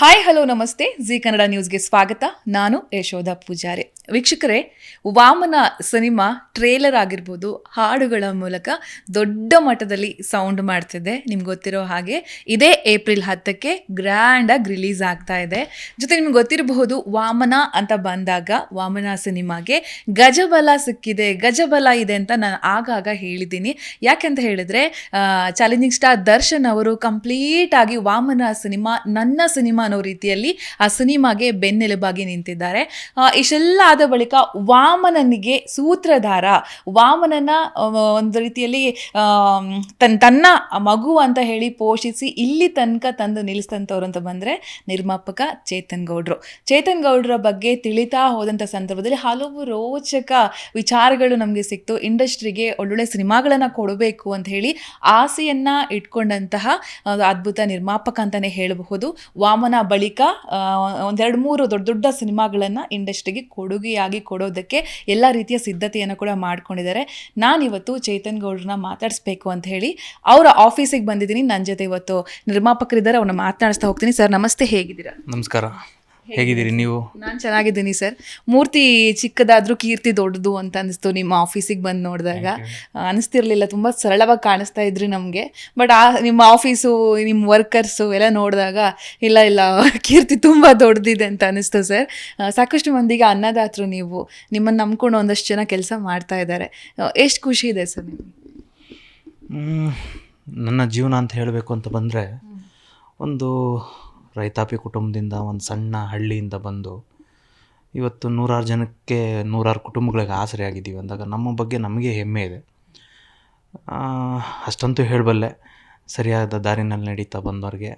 Hi hello ನಮಸ್ತೆ. Zee Kannada ನ್ಯೂಸ್ಗೆ ಸ್ವಾಗತ. ನಾನು ಯಶೋಧ ಪೂಜಾರಿ. ವೀಕ್ಷಕರೇ, ವಾಮನ ಸಿನಿಮಾ ಟ್ರೇಲರ್ ಆಗಿರ್ಬೋದು, ಹಾಡುಗಳ ಮೂಲಕ ದೊಡ್ಡ ಮಟ್ಟದಲ್ಲಿ ಸೌಂಡ್ ಮಾಡ್ತಿದೆ. ನಿಮ್ಗೆ ಗೊತ್ತಿರೋ ಹಾಗೆ ಇದೇ ಏಪ್ರಿಲ್ ಹತ್ತಕ್ಕೆ ಗ್ರ್ಯಾಂಡಾಗಿ ರಿಲೀಸ್ ಆಗ್ತಾ ಇದೆ. ಜೊತೆ ನಿಮ್ಗೆ ಗೊತ್ತಿರಬಹುದು, ವಾಮನ ಅಂತ ಬಂದಾಗ, ವಾಮನ ಸಿನಿಮಾಗೆ ಗಜಬಲ ಸಿಕ್ಕಿದೆ, ಗಜಬಲ ಇದೆ ಅಂತ ನಾನು ಆಗಾಗ ಹೇಳಿದ್ದೀನಿ. ಯಾಕೆಂತ ಹೇಳಿದ್ರೆ ಚಾಲೆಂಜಿಂಗ್ ಸ್ಟಾರ್ ದರ್ಶನ್ ಅವರು ಕಂಪ್ಲೀಟ್ ಆಗಿ ವಾಮನ ಸಿನಿಮಾ, ನನ್ನ ಸಿನಿಮಾ ಅನ್ನೋ ರೀತಿಯಲ್ಲಿ ಆ ಸಿನಿಮಾಗೆ ಬೆನ್ನೆಲುಬಾಗಿ ನಿಂತಿದ್ದಾರೆ. ಇಷ್ಟೆಲ್ಲ ಆದ ಬಳಿಕ ವಾಮನನಿಗೆ ಸೂತ್ರಧಾರ ವಾಮನನ ಒಂದು ರೀತಿಯಲ್ಲಿ ಆಮ್, ತನ್ ತನ್ನ ಮಗು ಅಂತ ಹೇಳಿ ಪೋಷಿಸಿ ಇಲ್ಲಿ ತನಕ ತಂದು ನಿಲ್ಲಿಸ್ತಂಥವ್ರು ಅಂತ ಬಂದರೆ ನಿರ್ಮಾಪಕ ಚೇತನ್ ಗೌಡ್ರು. ಚೇತನ್ ಗೌಡ್ರ ಬಗ್ಗೆ ತಿಳಿತಾ ಹೋದಂಥ ಸಂದರ್ಭದಲ್ಲಿ ಹಲವು ರೋಚಕ ವಿಚಾರಗಳು ನಮಗೆ ಸಿಕ್ತು. ಇಂಡಸ್ಟ್ರಿಗೆ ಒಳ್ಳೊಳ್ಳೆ ಸಿನಿಮಾಗಳನ್ನು ಕೊಡಬೇಕು ಅಂತ ಹೇಳಿ ಆಸೆಯನ್ನ ಇಟ್ಕೊಂಡಂತಹ ಅದ್ಭುತ ನಿರ್ಮಾಪಕ ಅಂತಾನೆ ಹೇಳಬಹುದು. ವಾಮನ ಬಳಿಕ ಒಂದೆರಡು ಮೂರು ದೊಡ್ಡ ದೊಡ್ಡ ಸಿನಿಮಾಗಳನ್ನು ಇಂಡಸ್ಟ್ರಿಗೆ ಕೊಡುಗೆಯಾಗಿ ಕೊಡೋದಕ್ಕೆ ಎಲ್ಲ ರೀತಿಯ ಸಿದ್ಧತೆಯನ್ನು ಕೂಡ ಮಾಡ್ಕೊಂಡಿದ್ದಾರೆ. ನಾನಿವತ್ತು ಚೇತನ್ ಗೌಡ್ರನ್ನ ಮಾತಾಡಿಸ್ಬೇಕು ಅಂತ ಹೇಳಿ ಅವರ ಆಫೀಸಿಗೆ ಬಂದಿದ್ದೀನಿ. ನನ್ನ ಜೊತೆ ಇವತ್ತು ನಿರ್ಮಾಪಕರಿದ್ದಾರೆ. ಅವ್ರನ್ನ ಮಾತನಾಡಿಸ್ತಾ ಹೋಗ್ತೀನಿ. ಸರ್, ನಮಸ್ತೆ. ಹೇಗಿದ್ದೀರಾ? ನಮಸ್ಕಾರ. ಹೇಗಿದ್ದೀರಿ ನೀವು? ನಾನು ಚೆನ್ನಾಗಿದ್ದೀನಿ ಸರ್. ಮೂರ್ತಿ ಚಿಕ್ಕದಾದ್ರೂ ಕೀರ್ತಿ ದೊಡ್ಡದು ಅಂತ ಅನಿಸ್ತು ನಿಮ್ಮ ಆಫೀಸಿಗೆ ಬಂದು ನೋಡಿದಾಗ. ಅನಿಸ್ತಿರ್ಲಿಲ್ಲ ತುಂಬ ಸರಳವಾಗಿ ಕಾಣಿಸ್ತಾ ಇದ್ರಿ ನಮಗೆ. ಬಟ್ ಆ ನಿಮ್ಮ ಆಫೀಸು ನಿಮ್ಮ ವರ್ಕರ್ಸು ಎಲ್ಲ ನೋಡಿದಾಗ ಇಲ್ಲ ಇಲ್ಲ ಕೀರ್ತಿ ತುಂಬ ದೊಡ್ಡದಿದೆ ಅಂತ ಅನಿಸ್ತು ಸರ್. ಸಾಕಷ್ಟು ಮಂದಿಗೆ ಅನ್ನದಾತರು ನೀವು. ನಿಮ್ಮನ್ನು ನಂಬ್ಕೊಂಡು ಒಂದಷ್ಟು ಜನ ಕೆಲಸ ಮಾಡ್ತಾ ಇದ್ದಾರೆ. ಎಷ್ಟು ಖುಷಿ ಇದೆ ಸರ್ ನಿಮಗೆ? ನನ್ನ ಜೀವನ ಅಂತ ಹೇಳಬೇಕು ಅಂತ ಬಂದರೆ ಒಂದು ರೈತಾಪಿ ಕುಟುಂಬದಿಂದ ಒಂದು ಸಣ್ಣ ಹಳ್ಳಿಯಿಂದ ಬಂದು ಇವತ್ತು ನೂರಾರು ಜನಕ್ಕೆ ನೂರಾರು ಕುಟುಂಬಗಳಿಗೆ ಆಸರೆ ಆಗಿದ್ದೀವಿ ಅಂದಾಗ ನಮ್ಮ ಬಗ್ಗೆ ನಮಗೆ ಹೆಮ್ಮೆ ಇದೆ. ಅಷ್ಟಂತೂ ಹೇಳಬಲ್ಲೆ ಸರಿಯಾದ ದಾರಿನಲ್ಲಿ ನಡೀತಾ ಬಂದವ್ರಿಗೆ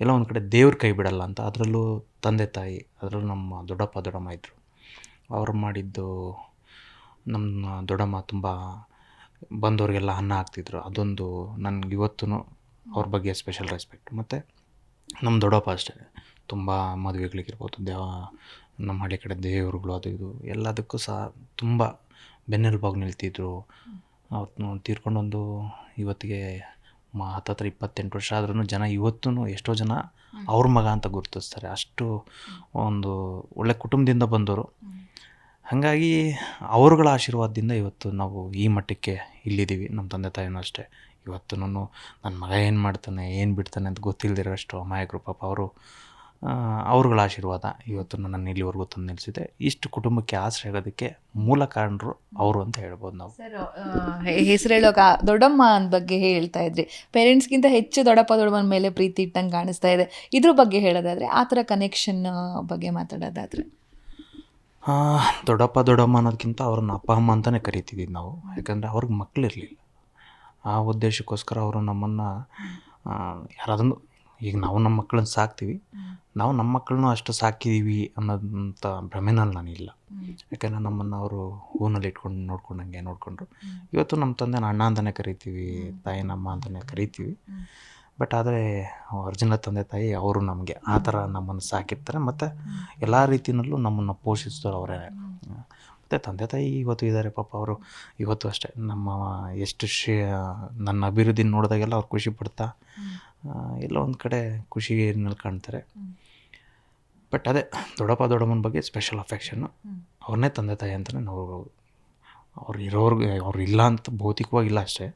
ಎಲ್ಲ ಒಂದು ಕಡೆ ದೇವ್ರ ಕೈ ಬಿಡಲ್ಲ ಅಂತ. ಅದರಲ್ಲೂ ತಂದೆ ತಾಯಿ, ಅದರಲ್ಲೂ ನಮ್ಮ ದೊಡ್ಡಪ್ಪ, ದೊಡ್ಡಮ್ಮ ಇದ್ದರು ಅವ್ರು ಮಾಡಿದ್ದು ನಮ್ಮ ದೊಡ್ಡಮ್ಮ ತುಂಬ ಬಂದವ್ರಿಗೆಲ್ಲ ಅನ್ನ ಹಾಕ್ತಿದ್ರು. ಅದೊಂದು ನನಗೆ ಇವತ್ತೂ ಅವ್ರ ಬಗ್ಗೆ ಸ್ಪೆಷಲ್ ರೆಸ್ಪೆಕ್ಟ್ ಮತ್ತು ನಮ್ಮ ದೊಡ್ಡಪ್ಪ ಅಷ್ಟೇ. ತುಂಬ ಮದುವೆಗಳಿಗಿರ್ಬೋದು ದೇವ ನಮ್ಮ ಹಳ್ಳಿ ಕಡೆ ದೇವರುಗಳು ಅದು ಇದು ಎಲ್ಲದಕ್ಕೂ ಸಹ ತುಂಬ ಬೆನ್ನೆಲುಬಾಗಿ ನಿಲ್ತಿದ್ರು. ಅವತ್ತು ತೀರ್ಕೊಂಡೊಂದು ಇವತ್ತಿಗೆ ಮ ಹತ್ತತ್ರ ಇಪ್ಪತ್ತೆಂಟು ವರ್ಷ ಆದ್ರೂ ಜನ ಇವತ್ತೂ ಎಷ್ಟೋ ಜನ ಅವ್ರ ಮಗ ಅಂತ ಗುರುತಿಸ್ತಾರೆ. ಅಷ್ಟು ಒಂದು ಒಳ್ಳೆ ಕುಟುಂಬದಿಂದ ಬಂದವರು ಹಾಗಾಗಿ ಅವರುಗಳ ಆಶೀರ್ವಾದದಿಂದ ಇವತ್ತು ನಾವು ಈ ಮಟ್ಟಕ್ಕೆ ಇಲ್ಲಿದ್ದೀವಿ. ನಮ್ಮ ತಂದೆ ತಾಯಿನೂ ಅಷ್ಟೇ. ಇವತ್ತು ನನ್ನ ಮಗ ಏನು ಮಾಡ್ತಾನೆ ಏನು ಬಿಡ್ತಾನೆ ಅಂತ ಗೊತ್ತಿಲ್ಲದಿರೋಷ್ಟು ಅಮಾಯಕರು ಪಾಪ ಅವರು ಅವ್ರುಗಳ ಆಶೀರ್ವಾದ ಇವತ್ತು ನನ್ನನ್ನು ಇಲ್ಲಿವರೆಗೂ ತಂದು ನಿಲ್ಲಿಸಿದೆ. ಇಷ್ಟು ಕುಟುಂಬಕ್ಕೆ ಆಸರೆ ಆಗೋದಕ್ಕೆ ಮೂಲ ಕಾರಣರು ಅವರು ಅಂತ ಹೇಳ್ಬೋದು ನಾವು. ಸರ್ ಹೆಸರು ಹೇಳೋಕ ದೊಡ್ಡಮ್ಮ ಅಂದ ಬಗ್ಗೆ ಹೇಳ್ತಾ ಇದ್ರಿ. ಪೇರೆಂಟ್ಸ್ಗಿಂತ ಹೆಚ್ಚು ದೊಡ್ಡಪ್ಪ ದೊಡ್ಡಮ್ಮನ ಮೇಲೆ ಪ್ರೀತಿ ಇಟ್ಟಂಗೆ ಕಾಣಿಸ್ತಾ ಇದೆ. ಇದ್ರ ಬಗ್ಗೆ ಹೇಳೋದಾದ್ರೆ ಆ ಥರ ಕನೆಕ್ಷನ್ ಬಗ್ಗೆ ಮಾತಾಡೋದಾದ್ರೆ. ದೊಡ್ಡಪ್ಪ ದೊಡ್ಡಮ್ಮ ಅನ್ನೋದಕ್ಕಿಂತ ಅವ್ರನ್ನ ಅಪ್ಪ ಅಮ್ಮ ಅಂತಲೇ ಕರಿತಿದ್ವಿ ನಾವು. ಯಾಕಂದರೆ ಅವ್ರಿಗೆ ಮಕ್ಕಳಿರಲಿಲ್ಲ ಆ ಉದ್ದೇಶಕ್ಕೋಸ್ಕರ ಅವರು ನಮ್ಮನ್ನು ಯಾರಾದ್ರೂ ಈಗ ನಾವು ನಮ್ಮ ಮಕ್ಕಳನ್ನ ಸಾಕ್ತೀವಿ. ನಾವು ನಮ್ಮ ಮಕ್ಕಳನ್ನೂ ಅಷ್ಟು ಸಾಕಿದ್ದೀವಿ ಅನ್ನೋದಂಥ ಭ್ರಮೆನಲ್ಲಿ ನಾನಿಲ್ಲ ಯಾಕಂದರೆ ನಮ್ಮನ್ನು ಅವರು ಹೂನಲ್ಲಿ ಇಟ್ಕೊಂಡು ನೋಡ್ಕೊಂಡಂಗೆ ನೋಡಿಕೊಂಡ್ರು. ಇವತ್ತು ನಮ್ಮ ತಂದೆನ ಅಣ್ಣ ಅಂತಲೇ ಕರಿತೀವಿ ತಾಯಿನಮ್ಮ ಅಂತಲೇ ಕರಿತೀವಿ. ಬಟ್ ಆದರೆ ಅರ್ಜುನ ತಂದೆ ತಾಯಿ ಅವರು ನಮಗೆ ಆ ಥರ ನಮ್ಮನ್ನು ಸಾಕಿರ್ತಾರೆ. ಮತ್ತು ಎಲ್ಲ ರೀತಿಯಲ್ಲೂ ನಮ್ಮನ್ನು ಪೋಷಿಸ್ತಾರೆ ಅವರೇ. ಮತ್ತು ತಂದೆ ತಾಯಿ ಇವತ್ತು ಇದ್ದಾರೆ ಪಾಪ ಅವರು. ಇವತ್ತು ಅಷ್ಟೇ ನಮ್ಮ ಎಷ್ಟು ಶೇ ನನ್ನ ಅಭಿವೃದ್ಧಿ ನೋಡಿದಾಗೆಲ್ಲ ಅವ್ರು ಖುಷಿ ಪಡ್ತಾ ಎಲ್ಲ ಎಲ್ಲೋ ಒಂದು ಕಡೆ ಖುಷಿನಲ್ಲಿ ಕಾಣ್ತಾರೆ ಬಟ್ ಅದೇ ದೊಡ್ಡಪ್ಪ ದೊಡ್ಡಮ್ಮನ ಬಗ್ಗೆ ಸ್ಪೆಷಲ್ ಅಫೆಕ್ಷನ್ನು ಅವ್ರನ್ನೇ ತಂದೆ ತಾಯಿ ಅಂತಲೇ ನಾವು ಅವ್ರು ಇರೋರ್ಗೆ ಅವ್ರು ಇಲ್ಲ ಅಂತ ಭೌತಿಕವಾಗಿ ಇಲ್ಲ ಅಷ್ಟೇ.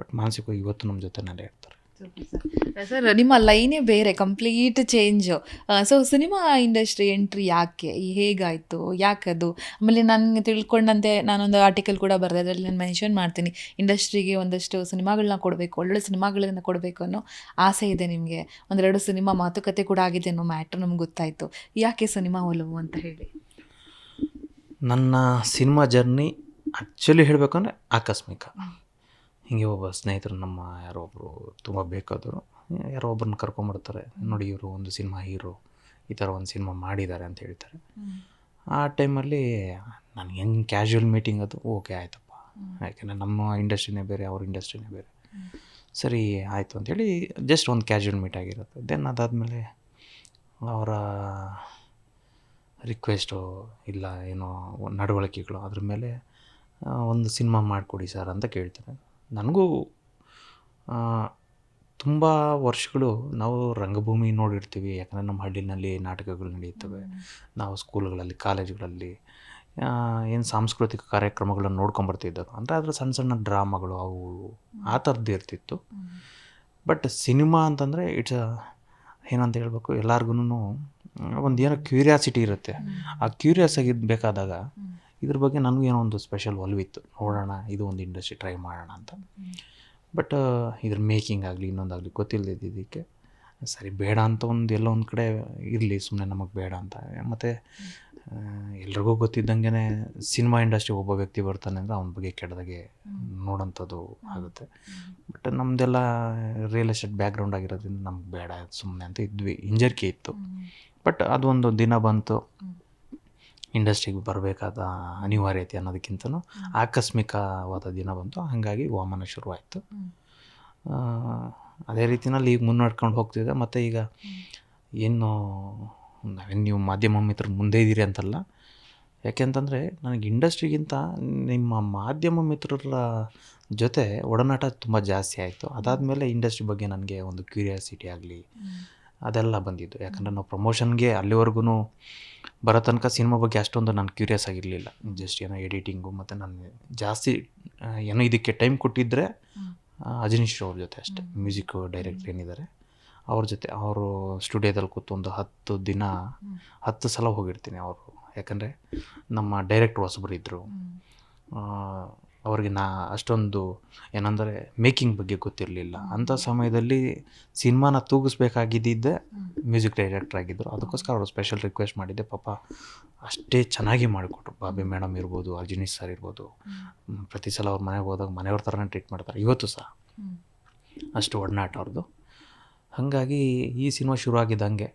ಬಟ್ ಮಾನಸಿಕವಾಗಿ ಇವತ್ತು ನಮ್ಮ ಜೊತೆ ಇರ್ತಾರೆ. ಸರ್ ನಿಮ್ಮ ಲೈನೇ ಬೇರೆ complete change so cinema industry entry ಯಾಕೆ? ಹೇಗಾಯಿತು? ಯಾಕದು? ಆಮೇಲೆ ನನಗೆ ತಿಳ್ಕೊಂಡಂತೆ ನಾನೊಂದು ಆರ್ಟಿಕಲ್ ಕೂಡ ಬರೆದೆ ಅದರಲ್ಲಿ ನಾನು ಮೆನ್ಷನ್ ಮಾಡ್ತೀನಿ. ಇಂಡಸ್ಟ್ರಿಗೆ ಒಂದಷ್ಟು ಸಿನಿಮಾಗಳನ್ನ ಕೊಡಬೇಕು ಒಳ್ಳೊಳ್ಳೆ ಸಿನಿಮಾಗಳನ್ನ ಕೊಡಬೇಕು ಅನ್ನೋ ಆಸೆ ಇದೆ ನಿಮಗೆ. ಒಂದೆರಡು ಸಿನಿಮಾ ಮಾತುಕತೆ ಕೂಡ ಆಗಿದೆ ಅನ್ನೋ ಮ್ಯಾಟ್ರ್ ನಮ್ಗೆ ಗೊತ್ತಾಯಿತು. ಯಾಕೆ ಸಿನಿಮಾ ಒಲವು ಅಂತ ಹೇಳಿ? ನನ್ನ ಸಿನಿಮಾ ಜರ್ನಿ ಆ್ಯಕ್ಚುಲಿ ಹೇಳಬೇಕಂದ್ರೆ ಆಕಸ್ಮಿಕ. ಹೀಗೆ ಒಬ್ಬ ಸ್ನೇಹಿತರು, ನಮ್ಮ ಯಾರೋ ಒಬ್ಬರು ತುಂಬ ಬೇಕಾದರು ಯಾರೋ ಒಬ್ಬರನ್ನ ಕರ್ಕೊಂಬರ್ತಾರೆ. ನೋಡಿ, ಇವರು ಒಂದು ಸಿನಿಮಾ ಹೀರೋ, ಈ ಥರ ಒಂದು ಸಿನಿಮಾ ಮಾಡಿದ್ದಾರೆ ಅಂತ ಹೇಳ್ತಾರೆ. ಆ ಟೈಮಲ್ಲಿ ನಾನು ಹೆಂಗೆ ಕ್ಯಾಶುವಲ್ ಮೀಟಿಂಗ್ ಅದು, ಓಕೆ, ಆಯ್ತಪ್ಪ. ಯಾಕೆಂದರೆ ನಮ್ಮ ಇಂಡಸ್ಟ್ರಿನೇ ಬೇರೆ, ಅವ್ರ ಇಂಡಸ್ಟ್ರಿನೇ ಬೇರೆ. ಸರಿ, ಆಯಿತು ಅಂಥೇಳಿ ಜಸ್ಟ್ ಒಂದು ಕ್ಯಾಶುವಲ್ ಮೀಟ್ ಆಗಿರುತ್ತೆ. ದೆನ್ ಅದಾದಮೇಲೆ ಅವರ ರಿಕ್ವೆಸ್ಟು ಇಲ್ಲ, ಏನೋ ನಡವಳಿಕೆಗಳು, ಅದ್ರ ಮೇಲೆ ಒಂದು ಸಿನಿಮಾ ಮಾಡಿಕೊಡಿ ಸರ್ ಅಂತ ಕೇಳ್ತಾರೆ. ನನಗೂ ತುಂಬ ವರ್ಷಗಳು ನಾವು ರಂಗಭೂಮಿ ನೋಡಿರ್ತೀವಿ. ಯಾಕಂದರೆ ನಮ್ಮ ಹಳ್ಳಿನಲ್ಲಿ ನಾಟಕಗಳು ನಡೆಯುತ್ತವೆ. ನಾವು ಸ್ಕೂಲ್ಗಳಲ್ಲಿ ಕಾಲೇಜುಗಳಲ್ಲಿ ಏನು ಸಾಂಸ್ಕೃತಿಕ ಕಾರ್ಯಕ್ರಮಗಳನ್ನು ನೋಡ್ಕೊಂಬರ್ತಿದ್ದವು ಅಂದರೆ ಅದರ ಸಣ್ಣ ಸಣ್ಣ ಡ್ರಾಮಾಗಳು ಅವು ಆ ಥರದ್ದು ಇರ್ತಿತ್ತು. ಬಟ್ ಸಿನಿಮಾ ಅಂತಂದರೆ ಇಟ್ಸ್ ಏನಂತ ಹೇಳಬೇಕು? ಎಲ್ಲರಿಗೂ ಒಂದು ಏನೋ ಕ್ಯೂರಿಯಾಸಿಟಿ ಇರುತ್ತೆ. ಆ ಕ್ಯೂರಿಯಸ್ ಆಗಿದ್ದು ಇದ್ರ ಬಗ್ಗೆ ನನಗೂ ಏನೋ ಒಂದು ಸ್ಪೆಷಲ್ ಒಲವಿತ್ತು ನೋಡೋಣ, ಇದು ಒಂದು ಇಂಡಸ್ಟ್ರಿ ಟ್ರೈ ಮಾಡೋಣ ಅಂತ. ಬಟ್ ಇದ್ರ ಮೇಕಿಂಗ್ ಆಗಲಿ, ಇನ್ನೊಂದಾಗಲಿ ಗೊತ್ತಿಲ್ಲದಿದ್ದಕ್ಕೆ ಸರಿ, ಬೇಡ ಅಂತ ಒಂದು ಎಲ್ಲೋ ಒಂದು ಕಡೆ ಇರಲಿ ಸುಮ್ಮನೆ ನಮಗೆ ಬೇಡ ಅಂತ. ಮತ್ತು ಎಲ್ರಿಗೂ ಗೊತ್ತಿದ್ದಂಗೆ ಸಿನಿಮಾ ಇಂಡಸ್ಟ್ರಿ ಒಬ್ಬ ವ್ಯಕ್ತಿ ಬರ್ತಾನೆ ಅಂದರೆ ಅವನ ಬಗ್ಗೆ ಕೆಟ್ಟದಾಗೆ ನೋಡೋಂಥದ್ದು ಆಗುತ್ತೆ. ಬಟ್ ನಮ್ಮದೆಲ್ಲ ರಿಯಲ್ ಎಸ್ಟೇಟ್ ಬ್ಯಾಕ್ಗ್ರೌಂಡ್ ಆಗಿರೋದ್ರಿಂದ ನಮ್ಗೆ ಬೇಡ ಸುಮ್ಮನೆ ಅಂತ ಇದ್ವಿ. ಹಿಂಜರಿಕೆ ಇತ್ತು. ಬಟ್ ಅದೊಂದು ದಿನ ಬಂತು. ಇಂಡಸ್ಟ್ರಿಗೆ ಬರಬೇಕಾದ ಅನಿವಾರ್ಯತೆ ಅನ್ನೋದಕ್ಕಿಂತನೂ ಆಕಸ್ಮಿಕವಾದ ದಿನ ಬಂತು. ಹಾಗಾಗಿ ವಾಮನ ಶುರುವಾಯಿತು. ಅದೇ ರೀತಿನಲ್ಲಿ ಈಗ ಮುನ್ನಡ್ಕೊಂಡು ಹೋಗ್ತಿದೆ. ಮತ್ತು ಈಗ ಏನು ನಾವೇನು ನೀವು ಮಾಧ್ಯಮ ಮಿತ್ರ ಮುಂದೆ ಇದ್ದೀರಿ ಅಂತಲ್ಲ. ಯಾಕೆಂತಂದರೆ ನನಗೆ ಇಂಡಸ್ಟ್ರಿಗಿಂತ ನಿಮ್ಮ ಮಾಧ್ಯಮ ಮಿತ್ರರ ಜೊತೆ ಒಡನಾಟ ತುಂಬ ಜಾಸ್ತಿ ಆಯಿತು. ಅದಾದಮೇಲೆ ಇಂಡಸ್ಟ್ರಿ ಬಗ್ಗೆ ನನಗೆ ಒಂದು ಕ್ಯೂರಿಯಾಸಿಟಿ ಆಗಲಿ ಅದೆಲ್ಲ ಬಂದಿದ್ದು. ಯಾಕಂದರೆ ನಾವು ಪ್ರಮೋಷನ್ಗೆ ಅಲ್ಲಿವರೆಗೂ ಬರೋ ತನಕ ಸಿನಿಮಾ ಬಗ್ಗೆ ಅಷ್ಟೊಂದು ನಾನು ಕ್ಯೂರಿಯಸ್ ಆಗಿರಲಿಲ್ಲ. ಜಸ್ಟ್ ಏನೋ ಎಡಿಟಿಂಗು ಮತ್ತು ನಾನು ಜಾಸ್ತಿ ಏನೋ ಇದಕ್ಕೆ ಟೈಮ್ ಕೊಟ್ಟಿದ್ದರೆ ಅಜನೀಶ್ ಅವ್ರ ಜೊತೆ ಅಷ್ಟೇ. ಮ್ಯೂಸಿಕ್ ಡೈರೆಕ್ಟರ್ ಏನಿದ್ದಾರೆ ಅವ್ರ ಜೊತೆ. ಅವರು ಸ್ಟುಡಿಯೋದಲ್ಲಿ ಕೂತು ಒಂದು ಹತ್ತು ದಿನ ಹತ್ತು ಸಲ ಹೋಗಿರ್ತೀನಿ ಅವರು. ಯಾಕಂದರೆ ನಮ್ಮ ಡೈರೆಕ್ಟ್ರ್ ಹೊಸಬ್ರು ಇದ್ದರು ಅವ್ರಿಗೆ ನಾ ಅಷ್ಟೊಂದು ಏನಂದರೆ ಮೇಕಿಂಗ್ ಬಗ್ಗೆ ಗೊತ್ತಿರಲಿಲ್ಲ. ಅಂಥ ಸಮಯದಲ್ಲಿ ಸಿನಿಮಾನ ತೂಗಿಸ್ಬೇಕಾಗಿದ್ದಿದ್ದೆ ಮ್ಯೂಸಿಕ್ ಡೈರೆಕ್ಟರ್ ಆಗಿದ್ದರು. ಅದಕ್ಕೋಸ್ಕರ ಅವರು ಸ್ಪೆಷಲ್ ರಿಕ್ವೆಸ್ಟ್ ಮಾಡಿದ್ದೆ, ಪಾಪ, ಅಷ್ಟೇ ಚೆನ್ನಾಗಿ ಮಾಡಿಕೊಟ್ರು. ಬಾಬಿ ಮೇಡಮ್ ಇರ್ಬೋದು ಅರ್ಜುನೀಶ್ ಸರ್ ಇರ್ಬೋದು. ಪ್ರತಿ ಸಲ ಅವ್ರ ಮನೆಗೆ ಹೋದಾಗ ಮನೆಯವ್ರ ಥರನೇ ಟ್ರೀಟ್ ಮಾಡ್ತಾರೆ. ಇವತ್ತು ಸಹ ಅಷ್ಟು ಒಡನಾಟ ಅವ್ರದ್ದು. ಹಾಗಾಗಿ ಈ ಸಿನಿಮಾ ಶುರು ಆಗಿದ್ದಂಗೆ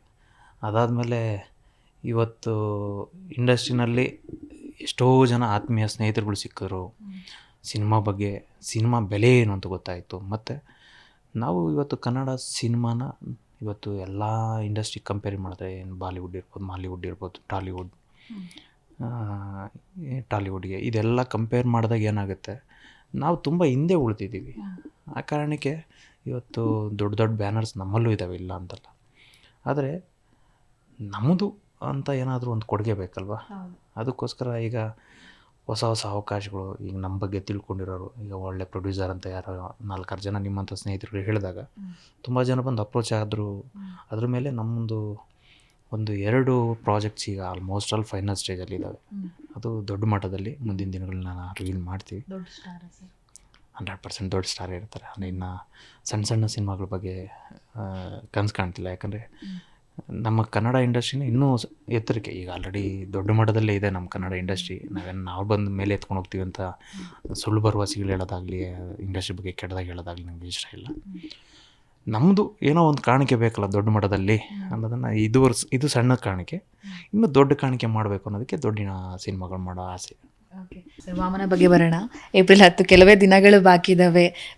ಅದಾದಮೇಲೆ ಇವತ್ತು ಇಂಡಸ್ಟ್ರಿನಲ್ಲಿ ಎಷ್ಟೋ ಜನ ಆತ್ಮೀಯ ಸ್ನೇಹಿತರುಗಳು ಸಿಕ್ಕರು ಸಿನಿಮಾ ಬಗ್ಗೆ ಸಿನಿಮಾ ಬೆಲೆ ಏನು ಅಂತ ಗೊತ್ತಾಯಿತು. ಮತ್ತು ನಾವು ಇವತ್ತು ಕನ್ನಡ ಸಿನಿಮಾನ ಇವತ್ತು ಎಲ್ಲ ಇಂಡಸ್ಟ್ರಿ ಕಂಪೇರ್ ಮಾಡಿದ್ರೆ ಏನು ಬಾಲಿವುಡ್ ಇರ್ಬೋದು ಮಾಲಿವುಡ್ ಇರ್ಬೋದು ಟಾಲಿವುಡ್ ಟಾಲಿವುಡ್ಗೆ ಇದೆಲ್ಲ ಕಂಪೇರ್ ಮಾಡಿದಾಗ ಏನಾಗುತ್ತೆ? ನಾವು ತುಂಬ ಹಿಂದೆ ಉಳಿದಿದ್ದೀವಿ. ಆ ಕಾರಣಕ್ಕೆ ಇವತ್ತು ದೊಡ್ಡ ದೊಡ್ಡ ಬ್ಯಾನರ್ಸ್ ನಮ್ಮಲ್ಲೂ ಇದ್ದಾವೆ ಇಲ್ಲ ಅಂತಲ್ಲ. ಆದರೆ ನಮ್ಮದು ಅಂತ ಏನಾದರೂ ಒಂದು ಕೊಡುಗೆ ಬೇಕಲ್ವಾ? ಅದಕ್ಕೋಸ್ಕರ ಈಗ ಹೊಸ ಹೊಸ ಅವಕಾಶಗಳು ಈಗ ನಮ್ಮ ಬಗ್ಗೆ ತಿಳ್ಕೊಂಡಿರೋರು ಈಗ ಒಳ್ಳೆ ಪ್ರೊಡ್ಯೂಸರ್ ಅಂತ ಯಾರೋ ನಾಲ್ಕಾರು ಜನ ನಿಮ್ಮಂಥ ಸ್ನೇಹಿತರು ಹೇಳಿದಾಗ ತುಂಬ ಜನ ಬಂದು ಅಪ್ರೋಚ್ ಆದರೂ. ಅದ್ರ ಮೇಲೆ ನಮ್ಮದು ಒಂದು ಎರಡು ಪ್ರಾಜೆಕ್ಟ್ಸ್ ಈಗ ಆಲ್ಮೋಸ್ಟ್ ಆಲ್ ಫೈನಲ್ ಸ್ಟೇಜಲ್ಲಿ ಇದ್ದಾವೆ ಅದು ದೊಡ್ಡ ಮಟ್ಟದಲ್ಲಿ ಮುಂದಿನ ದಿನಗಳಲ್ಲಿ ನಾನು ರಿವೀಲ್ ಮಾಡ್ತೀವಿ. ಹಂಡ್ರೆಡ್ ಪರ್ಸೆಂಟ್ ದೊಡ್ಡ ಸ್ಟಾರ್ ಇರ್ತಾರೆ. ಇನ್ನು ಸಣ್ಣ ಸಣ್ಣ ಸಿನಿಮಾಗಳ ಬಗ್ಗೆ ಕನಸು ಕಾಣ್ತಿಲ್ಲ. ಯಾಕಂದರೆ ನಮ್ಮ ಕನ್ನಡ ಇಂಡಸ್ಟ್ರಿನ ಇನ್ನೂ ಎತ್ತರಕ್ಕೆ ಈಗ ಆಲ್ರೆಡಿ ದೊಡ್ಡ ಮಟ್ಟದಲ್ಲೇ ಇದೆ ನಮ್ಮ ಕನ್ನಡ ಇಂಡಸ್ಟ್ರಿ. ನಾವೇನು ನಾವು ಬಂದು ಮೇಲೆ ಎತ್ಕೊಂಡು ಹೋಗ್ತೀವಿ ಅಂತ ಸುಳ್ಳು ಭರವಸೆಗಳು ಹೇಳೋದಾಗಲಿ, ಇಂಡಸ್ಟ್ರಿ ಬಗ್ಗೆ ಕೆಟ್ಟದಾಗಿ ಹೇಳೋದಾಗಲಿ ನನಗೆ ಇಷ್ಟ ಇಲ್ಲ. ನಮ್ಮದು ಏನೋ ಒಂದು ಕಾಣಿಕೆ ಬೇಕಲ್ಲ ದೊಡ್ಡ ಮಟ್ಟದಲ್ಲಿ ಅನ್ನೋದನ್ನು ಇದು ಇದು ಸಣ್ಣ ಕಾಣಿಕೆ. ಇನ್ನೂ ದೊಡ್ಡ ಕಾಣಿಕೆ ಮಾಡಬೇಕು ಅನ್ನೋದಕ್ಕೆ ದೊಡ್ಡಿನ ಸಿನಿಮಾಗಳು ಮಾಡೋ ಆಸೆ. ಸರ್ ವಾಮನ ಬಗ್ಗೆ ಬರೋಣ. ಏಪ್ರಿಲ್ ಹತ್ತು ಕೆಲವೇ ದಿನಗಳು ಬಾಕಿ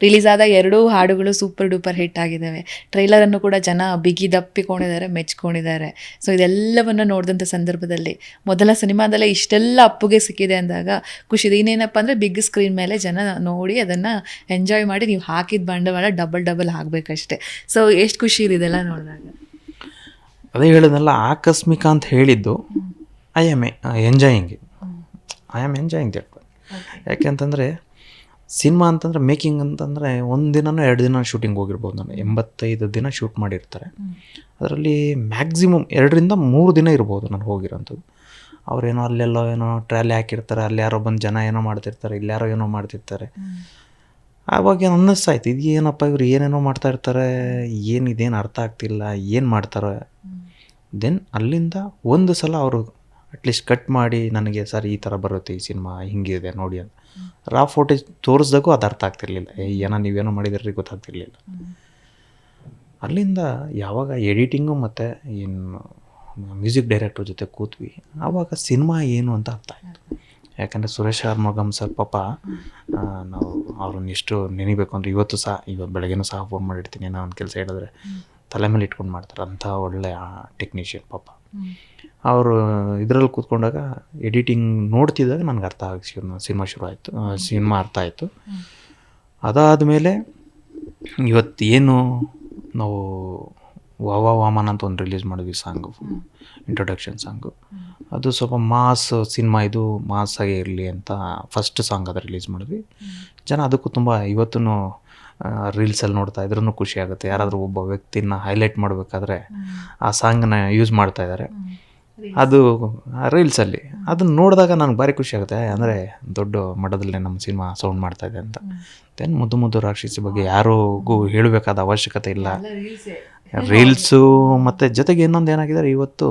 ರಿಲೀಸ್ ಆದ ಎರಡೂ ಹಾಡುಗಳು ಸೂಪರ್ ಡೂಪರ್ ಹಿಟ್ ಆಗಿದ್ದಾವೆ ಟ್ರೈಲರನ್ನು ಕೂಡ ಜನ ಬಿಗಿ ದಪ್ಪಿಕೊಂಡಿದ್ದಾರೆ, ಮೆಚ್ಕೊಂಡಿದ್ದಾರೆ. ಸೊ ಇದೆಲ್ಲವನ್ನು ನೋಡಿದಂಥ ಸಂದರ್ಭದಲ್ಲಿ ಮೊದಲ ಸಿನಿಮಾದಲ್ಲೇ ಇಷ್ಟೆಲ್ಲ ಅಪ್ಪುಗೆ ಸಿಕ್ಕಿದೆ ಅಂದಾಗ ಖುಷಿ. ಇದೆ ಇನ್ನೇನಪ್ಪ ಅಂದರೆ ಬಿಗ್ ಸ್ಕ್ರೀನ್ ಮೇಲೆ ಜನ ನೋಡಿ ಅದನ್ನು ಎಂಜಾಯ್ ಮಾಡಿ ನೀವು ಹಾಕಿದ ಬಂಡವಾಳ ಡಬಲ್ ಡಬಲ್ ಆಗಬೇಕಷ್ಟೆ ಸೊ ಎಷ್ಟು ಖುಷಿ ಇದೆ ಇದೆಲ್ಲ ನೋಡಿದಾಗ? ಅದೇ ಹೇಳಿದ್ನಲ್ಲ ಆಕಸ್ಮಿಕ ಅಂತ ಹೇಳಿದ್ದು I am enjoying I am enjoying that ಯಾಕೆ ಅಂತಂದರೆ ಸಿನಿಮಾ ಅಂತಂದರೆ ಮೇಕಿಂಗ್ ಅಂತಂದರೆ ಒಂದು ದಿನನೂ ಎರಡು ದಿನ ಶೂಟಿಂಗ್ ಹೋಗಿರ್ಬೋದು ನಾನು ಎಂಬತ್ತೈದು ದಿನ ಶೂಟ್ ಮಾಡಿರ್ತಾರೆ. ಅದರಲ್ಲಿ ಮ್ಯಾಕ್ಸಿಮಮ್ ಎರಡರಿಂದ ಮೂರು ದಿನ ಇರ್ಬೋದು ನಾನು ಹೋಗಿರೋಂಥದ್ದು. ಅವ್ರೇನೋ ಅಲ್ಲೆಲ್ಲೋ ಏನೋ ಟ್ರಾಲಿ ಹಾಕಿರ್ತಾರೆ ಅಲ್ಲಿ ಯಾರೋ ಬಂದು ಜನ ಏನೋ ಮಾಡ್ತಿರ್ತಾರೆ ಇಲ್ಲಿ ಯಾರೋ ಏನೋ ಮಾಡ್ತಿರ್ತಾರೆ. ಆವಾಗ ಏನು ಅನ್ನಿಸ್ತಾಯ್ತು ಇದು ಏನಪ್ಪ ಇವ್ರು ಏನೇನೋ ಮಾಡ್ತಾ ಇರ್ತಾರೆ ಏನು ಇದೇನು ಅರ್ಥ ಆಗ್ತಿಲ್ಲ ಏನು ಮಾಡ್ತಾರೆ. ದೆನ್ ಅಲ್ಲಿಂದ ಒಂದು ಸಲ ಅವರು ಅಟ್ಲೀಸ್ಟ್ ಕಟ್ ಮಾಡಿ ನನಗೆ, ಸರ್, ಈ ಥರ ಬರುತ್ತೆ, ಈ ಸಿನಿಮಾ ಹಿಂಗಿದೆ ನೋಡಿ ಅಂತ. ರಾ ಫೋಟೇಜ್ ತೋರಿಸ್ದಾಗೂ ಅದು ಅರ್ಥ ಆಗ್ತಿರ್ಲಿಲ್ಲ. ಏನೋ ನೀವೇನೋ ಮಾಡಿದ್ರಿ ಗೊತ್ತಾಗ್ತಿರ್ಲಿಲ್ಲ. ಅಲ್ಲಿಂದ ಯಾವಾಗ ಎಡಿಟಿಂಗು ಮತ್ತು ಏನು ಮ್ಯೂಸಿಕ್ ಡೈರೆಕ್ಟರ್ ಜೊತೆ ಕೂತ್ವಿ ಆವಾಗ ಸಿನಿಮಾ ಏನು ಅಂತ ಅರ್ಥ ಆಯಿತು. ಯಾಕಂದರೆ ಸುರೇಶ್ ಆರ್ಮಗಮ್ ಸರ್ ಪಾಪ ನಾವು ಅವ್ರನ್ನ ಎಷ್ಟು ನೆನಿಬೇಕು ಅಂದರೆ ಇವತ್ತು ಸಹ ಇವತ್ತು ಬೆಳಗ್ಗೆನೂ ಸಹ ಫೋನ್ ಮಾಡಿರ್ತೀನಿ, ನಾನು ಒಂದು ಕೆಲಸ ಹೇಳಿದ್ರೆ ತಲೆ ಮೇಲೆ ಇಟ್ಕೊಂಡು ಮಾಡ್ತಾರೆ. ಅಂಥ ಒಳ್ಳೆಯ ಟೆಕ್ನಿಷಿಯನ್ ಪಾಪ. ಅವರು ಇದರಲ್ಲಿ ಕೂತ್ಕೊಂಡಾಗ ಎಡಿಟಿಂಗ್ ನೋಡ್ತಿದ್ದಾಗ ನನಗೆ ಅರ್ಥ ಆಗಿ ಸಿನಿಮಾ ಶುರು ಆಯಿತು. ಸಿನಿಮಾ ಅರ್ಥ ಆಯಿತು. ಅದಾದಮೇಲೆ ಇವತ್ತು ಏನು ನಾವು ವಾವ ವಾಮನ್ ಅಂತ ಒಂದು ರಿಲೀಸ್ ಮಾಡಿದ್ವಿ ಸಾಂಗು. Introduction song. ಅದು ಸ್ವಲ್ಪ ಮಾಸ್ ಸಿನಿಮಾ ಇದು ಮಾಸ್ ಆಗೇ ಇರಲಿ ಅಂತ ಫಸ್ಟ್ ಸಾಂಗ್ ಅದು ರಿಲೀಸ್ ಮಾಡಿದ್ವಿ. ಜನ ಅದಕ್ಕೂ ತುಂಬ ಇವತ್ತೂ ರೀಲ್ಸಲ್ಲಿ ನೋಡ್ತಾ ಇದ್ರೂ ಖುಷಿ ಆಗುತ್ತೆ. ಯಾರಾದರೂ ಒಬ್ಬ ವ್ಯಕ್ತಿನ ಹೈಲೈಟ್ ಮಾಡಬೇಕಾದ್ರೆ ಆ ಸಾಂಗ್ನ ಯೂಸ್ ಮಾಡ್ತಾ ಇದ್ದಾರೆ ಅದು ರೀಲ್ಸಲ್ಲಿ ಅದನ್ನ ನೋಡಿದಾಗ ನನಗೆ ಭಾರಿ ಖುಷಿ ಆಗುತ್ತೆ. ಅಂದರೆ ದೊಡ್ಡ ಮಟ್ಟದಲ್ಲಿ ನಮ್ಮ ಸಿನಿಮಾ ಸೌಂಡ್ ಮಾಡ್ತಾ ಇದೆ ಅಂತ. ದೆನ್ ಮುದ್ದು ಮುದ್ದು ರಾಕ್ಷಸಿ ಬಗ್ಗೆ ಯಾರಿಗೂ ಹೇಳಬೇಕಾದ ಅವಶ್ಯಕತೆ ಇಲ್ಲ. ರೀಲ್ಸು ಮತ್ತು ಜೊತೆಗೆ ಇನ್ನೊಂದು ಏನಾಗಿದ್ದಾರೆ ಇವತ್ತು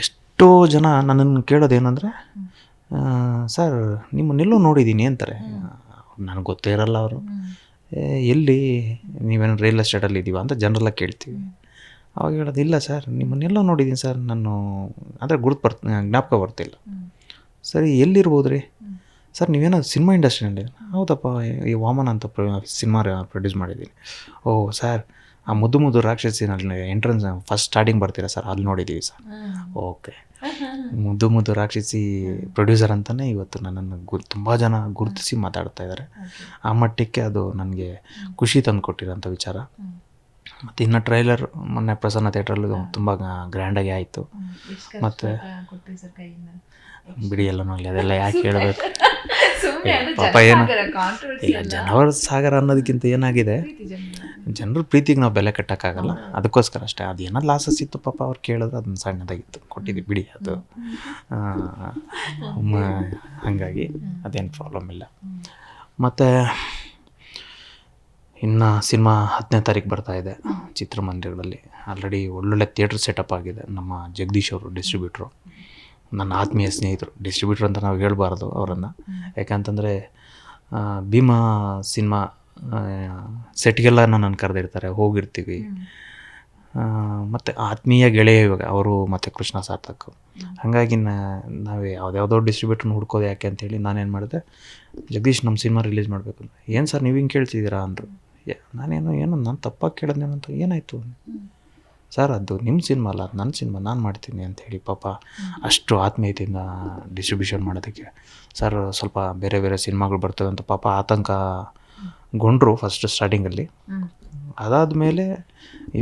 ಎಷ್ಟೋ ಜನ ನನ್ನನ್ನು ಕೇಳೋದೇನೆಂದರೆ ಸರ್ ನಿಮ್ಮ ನಿಲ್ಲು ನೋಡಿದ್ದೀನಿ ಅಂತಾರೆ. ನನಗೆ ಗೊತ್ತೇ ಇರಲ್ಲ ಅವರು. ಎಲ್ಲಿ ನೀವೇನು ರಿಯಲ್ ಎಸ್ಟೇಟಲ್ಲಿ ಇದ್ದೀವ ಅಂತ ಜನರೆಲ್ಲ ಕೇಳ್ತೀವಿ. ಅವಾಗ ಹೇಳೋದು, ಇಲ್ಲ ಸರ್ ನಿಮ್ಮನ್ನೆಲ್ಲ ನೋಡಿದ್ದೀನಿ ಸರ್ ನಾನು, ಅಂದರೆ ಗುರುತು ಬರ್ತ ಜ್ಞಾಪಕ ಬರ್ತಿಲ್ಲ. ಸರಿ ಎಲ್ಲಿರ್ಬೋದು ರೀ ಸರ್ ನೀವೇನೋ ಸಿನಿಮಾ ಇಂಡಸ್ಟ್ರಿನಲ್ಲಿ ಹೌದಪ್ಪ, ಈ ವಾಮನ ಅಂತ ಪ್ರ ಸಿನಿಮಾ ಪ್ರೊಡ್ಯೂಸ್ ಮಾಡಿದ್ದೀನಿ ಓ ಸರ್ ಆ ಮುದ್ದು ಮುದ್ದು ರಾಕ್ಷಸಿನಲ್ಲಿ ಎಂಟ್ರೆನ್ಸ್ ಫಸ್ಟ್ ಸ್ಟಾರ್ಟಿಂಗ್ ಬರ್ತೀರಾ ಸರ್ ಅಲ್ಲಿ ನೋಡಿದ್ದೀವಿ ಸರ್ ಓಕೆ ಮುದ್ದು ಮುದ್ದು ರಾಕ್ಷಸಿ ಪ್ರೊಡ್ಯೂಸರ್ ಅಂತಲೇ ಇವತ್ತು ನನ್ನನ್ನು ಗು ತುಂಬ ಜನ ಗುರುತಿಸಿ ಮಾತಾಡ್ತಾ ಇದ್ದಾರೆ ಆ ಮಟ್ಟಕ್ಕೆ ಅದು ನನಗೆ ಖುಷಿ ತಂದು ಕೊಟ್ಟಿರೋಂಥ ವಿಚಾರ ಮತ್ತು ಇನ್ನು ಟ್ರೈಲರ್ ಮೊನ್ನೆ ಪ್ರಸನ್ನ ಥಿಯೇಟ್ರಲ್ಲೂ ತುಂಬ ಗ್ರ್ಯಾಂಡಾಗಿ ಆಯಿತು. ಮತ್ತು ಬಿಡಿ ಎಲ್ಲನೂ ಅಲ್ಲಿ ಅದೆಲ್ಲ ಯಾಕೆ ಹೇಳಬೇಕು? ಪಾಪ ಏನು? ಈಗ ಜನವರ ಸಾಗರ ಅನ್ನೋದಕ್ಕಿಂತ ಏನಾಗಿದೆ? ಜನರ. ಪ್ರೀತಿಗೆ ನಾವು ಬೆಲೆ ಕಟ್ಟೋಕ್ಕಾಗಲ್ಲ. ಅದಕ್ಕೋಸ್ಕರ ಅಷ್ಟೇ. ಅದು ಏನೋ ಲಾಸಸ್ ಇತ್ತು ಪಾಪ ಅವ್ರು ಕೇಳಿದ್ರೆ ಅದನ್ನ ಸಣ್ಣದಾಗಿತ್ತು. ಕೊಟ್ಟಿದ್ದು ಬಿಡಿ ಅದು. ಹಾಗಾಗಿ ಅದೇನು ಪ್ರಾಬ್ಲಮ್ ಇಲ್ಲ. ಮತ್ತು ಇನ್ನು ಸಿನಿಮಾ ಹತ್ತನೇ ತಾರೀಕು ಬರ್ತಾ ಇದೆ ಚಿತ್ರಮಂದಿರಗಳಲ್ಲಿ. ಆಲ್ರೆಡಿ ಒಳ್ಳೊಳ್ಳೆ ಥಿಯೇಟ್ರ್ ಸೆಟಪ್ ಆಗಿದೆ ನಮ್ಮ ಜಗದೀಶ್ ಅವರು ಡಿಸ್ಟ್ರಿಬ್ಯೂಟ್ರು ನನ್ನ ಆತ್ಮೀಯ ಸ್ನೇಹಿತರು ಡಿಸ್ಟ್ರಿಬ್ಯೂಟ್ರ್ ಅಂತ ನಾವು ಹೇಳಬಾರ್ದು ಅವರನ್ನು. ಯಾಕಂತಂದರೆ ಭೀಮಾ ಸಿನಿಮಾ ಸೆಟ್ಗೆಲ್ಲ ನನ್ನ ಕರೆದಿರ್ತಾರೆ ಹೋಗಿರ್ತೀವಿ. ಮತ್ತು ಆತ್ಮೀಯ ಗೆಳೆಯ ಇವಾಗ ಅವರು ಮತ್ತು ಕೃಷ್ಣ ಸಾರ್ಥಕ್. ಹಾಗಾಗಿ ನಾ ನಾವು ಯಾವುದ್ಯಾವುದೋ ಡಿಸ್ಟ್ರಿಬ್ಯೂಟ್ರನ್ನ ಹುಡ್ಕೋದು ಯಾಕೆ ಅಂತೇಳಿ ನಾನೇನು ಮಾಡಿದೆ ಜಗದೀಶ್ ನಮ್ಮ ಸಿನಿಮಾ ರಿಲೀಸ್ ಮಾಡಬೇಕು ಏನು ಸರ್ ನೀವು ಹಿಂಗೆ ಕೇಳ್ತಿದ್ದೀರಾ ಅಂದರು. ನಾನೇನು ಏನು ನಾನು ತಪ್ಪಾಗಿ ಕೇಳಿದ್ನೇನಂತ ಏನಾಯಿತು? ಸರ್, ಅದು ನಿಮ್ಮ ಸಿನಿಮಾ ಅಲ್ಲ, ಅದು ನನ್ನ ಸಿನಿಮಾ, ನಾನು ಮಾಡ್ತೀನಿ ಅಂತ ಹೇಳಿ ಪಾಪ ಅಷ್ಟು ಆತ್ಮೀಯತೆಯಿಂದ ಡಿಸ್ಟ್ರಿಬ್ಯೂಷನ್ ಮಾಡೋದಕ್ಕೆ. ಸರ್, ಸ್ವಲ್ಪ ಬೇರೆ ಬೇರೆ ಸಿನಿಮಾಗಳು ಬರ್ತವೆ ಅಂತ ಪಾಪ ಆತಂಕಗೊಂಡ್ರು ಫಸ್ಟ್ ಸ್ಟಾರ್ಟಿಂಗಲ್ಲಿ ಅದಾದಮೇಲೆ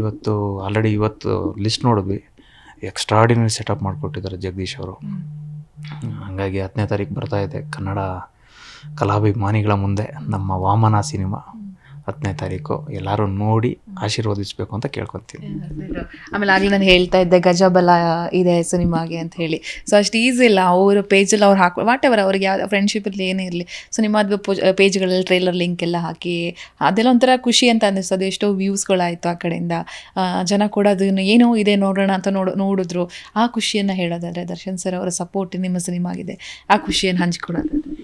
ಇವತ್ತು ಆಲ್ರೆಡಿ ಇವತ್ತು ಲಿಸ್ಟ್ ನೋಡಿದ್ವಿ. ಎಕ್ಸ್ಟ್ರಾಡಿನರಿ ಸೆಟಪ್ ಮಾಡಿಕೊಟ್ಟಿದ್ದಾರೆ ಜಗದೀಶ್ ಅವರು. ಹಾಗಾಗಿ ಹತ್ತನೇ ತಾರೀಕು ಬರ್ತಾ ಇದೆ ಕನ್ನಡ ಕಲಾಭಿಮಾನಿಗಳ ಮುಂದೆ ನಮ್ಮ ವಾಮನ ಸಿನಿಮಾ. ಹತ್ತನೇ ತಾರೀಕು ಎಲ್ಲರೂ ನೋಡಿ ಆಶೀರ್ವದಿಸಬೇಕು ಅಂತ ಕೇಳ್ಕೊತೀನಿ ಆಮೇಲೆ ಆಗಲೇ ನಾನು ಹೇಳ್ತಾ ಇದ್ದೆ ಗಜಬಲ ಇದೆ ಸಿನಿಮಾಗೆ ಅಂತ ಹೇಳಿ. ಸೊ ಅಷ್ಟು ಈಸಿ ಇಲ್ಲ. ಅವ್ರ ಪೇಜಲ್ಲಿ ಅವ್ರು ಹಾಕಿ ವಾಟ್ ಎವರ್ ಅವ್ರಿಗೆ ಯಾವ ಫ್ರೆಂಡ್ಶಿಪ್ಪಲ್ಲಿ ಏನೇ ಇರಲಿ. ಸಿನಿಮಾದ ಪೇಜ್ಗಳಲ್ಲಿ ಟ್ರೈಲರ್ ಲಿಂಕ್ ಎಲ್ಲ ಹಾಕಿ ಅದೆಲ್ಲ ಒಂಥರ ಖುಷಿ ಅಂತ ಅನ್ನಿಸ್ತದೆ. ಎಷ್ಟೋ ವ್ಯೂಸ್ಗಳಾಯಿತು ಆ ಕಡೆಯಿಂದ. ಜನ ಕೂಡ ಅದನ್ನು ಏನೋ ಇದೆ ನೋಡೋಣ ಅಂತ ನೋಡ ನೋಡಿದ್ರು. ಆ ಖುಷಿಯನ್ನು ಹೇಳೋದಾದರೆ ದರ್ಶನ್ ಸರ್ ಅವರ ಸಪೋರ್ಟ್ ನಿಮ್ಮ ಸಿನಿಮಾಗಿದೆ. ಆ ಖುಷಿಯನ್ನು ಹಂಚ್ಕೊಳ್ಳೋದಾದ್ರೆ.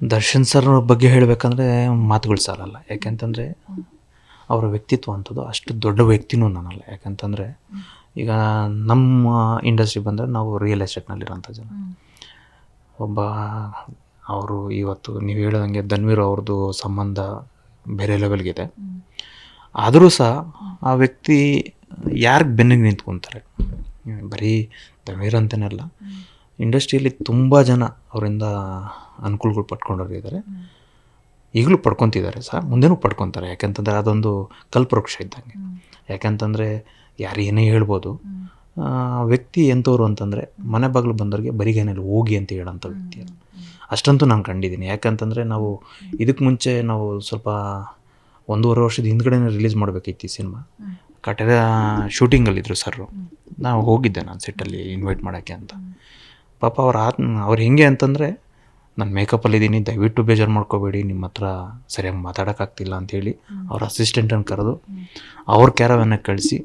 ದರ್ಶನ್ ಸರ್ ಬಗ್ಗೆ ಹೇಳಬೇಕಂದ್ರೆ ಮಾತುಗಳು ಸಾಲಲ್ಲ. ಯಾಕೆಂತಂದರೆ ಅವರ ವ್ಯಕ್ತಿತ್ವ ಅಂಥದ್ದು ಅಷ್ಟು ದೊಡ್ಡ ವ್ಯಕ್ತಿನೂ ನಾನಲ್ಲ ಯಾಕಂತಂದರೆ ಈಗ ನಮ್ಮ ಇಂಡಸ್ಟ್ರಿ ಬಂದರೆ ನಾವು ರಿಯಲ್ ಎಸ್ಟೇಟ್ನಲ್ಲಿರೋಂಥ ಜನ. ಒಬ್ಬ ಅವರು ಇವತ್ತು ನೀವು ಹೇಳಿದಂಗೆ ಧನ್ವೀರ್ ಅವ್ರದ್ದು ಸಂಬಂಧ ಬೇರೆ ಲೆವೆಲ್ಗಿದೆ ಆದರೂ ಸಹ ಆ ವ್ಯಕ್ತಿ ಯಾರಿಗೆ ಬೆನ್ನಿಗೆ ನಿಂತ್ಕೊತಾರೆ? ಬರೀ ಧನ್ವೀರ್ ಅಂತೇನಲ್ಲ ಇಂಡಸ್ಟ್ರಿಯಲ್ಲಿ ತುಂಬ ಜನ ಅವರಿಂದ ಅನುಕೂಲಗಳು ಪಡ್ಕೊಂಡವ್ರಿದ್ದಾರೆ ಈಗಲೂ ಪಡ್ಕೊತಿದ್ದಾರೆ ಸಹ ಮುಂದೆನೂ ಪಡ್ಕೊತಾರೆ. ಯಾಕೆಂತಂದರೆ ಅದೊಂದು ಕಲ್ಪವೃಕ್ಷ ಇದ್ದಂಗೆ. ಯಾಕೆಂತಂದರೆ ಯಾರು ಏನೇ ಹೇಳ್ಬೋದು ವ್ಯಕ್ತಿ ಎಂಥವ್ರು ಅಂತಂದರೆ ಮನೆ ಬಾಗಿಲು ಬಂದವ್ರಿಗೆ ಬರಿಗೇನಲ್ಲಿ ಹೋಗಿ ಅಂತ ಹೇಳೋಂಥ ವ್ಯಕ್ತಿ ಅಷ್ಟಂತೂ ನಾನು ಕಂಡಿದ್ದೀನಿ. ಯಾಕಂತಂದರೆ ನಾವು ಇದಕ್ಕೆ ಮುಂಚೆ ನಾವು ಸ್ವಲ್ಪ ಒಂದೂವರೆ ವರ್ಷದ ಹಿಂದ್ಗಡೆನೇ ರಿಲೀಸ್ ಮಾಡಬೇಕಿತ್ತು ಈ ಸಿನಿಮಾ. ಕಟೆರ ಶೂಟಿಂಗಲ್ಲಿದ್ದರು ಸರ್ರು. ನಾವು ಹೋಗಿದ್ದೆ ನಾನು ಸೆಟ್ಟಲ್ಲಿ ಇನ್ವೈಟ್ ಮಾಡೋಕ್ಕೆ ಅಂತ. ಪಾಪ ಅವ್ರ ಆತ್ಮ, ಅವ್ರು ಹೆಂಗೆ ಅಂತಂದರೆ ನಾನು ಮೇಕಪ್ಪಲ್ಲಿದ್ದೀನಿ ದಯವಿಟ್ಟು ಬೇಜಾರು ಮಾಡ್ಕೋಬೇಡಿ ನಿಮ್ಮ ಹತ್ರ ಸರಿಯಾಗಿ ಮಾತಾಡೋಕ್ಕಾಗ್ತಿಲ್ಲ ಅಂಥೇಳಿ ಅವ್ರ ಅಸಿಸ್ಟೆಂಟನ್ನು ಕರೆದು ಅವ್ರ ಕ್ಯಾರವನ್ನು ಕಳಿಸಿ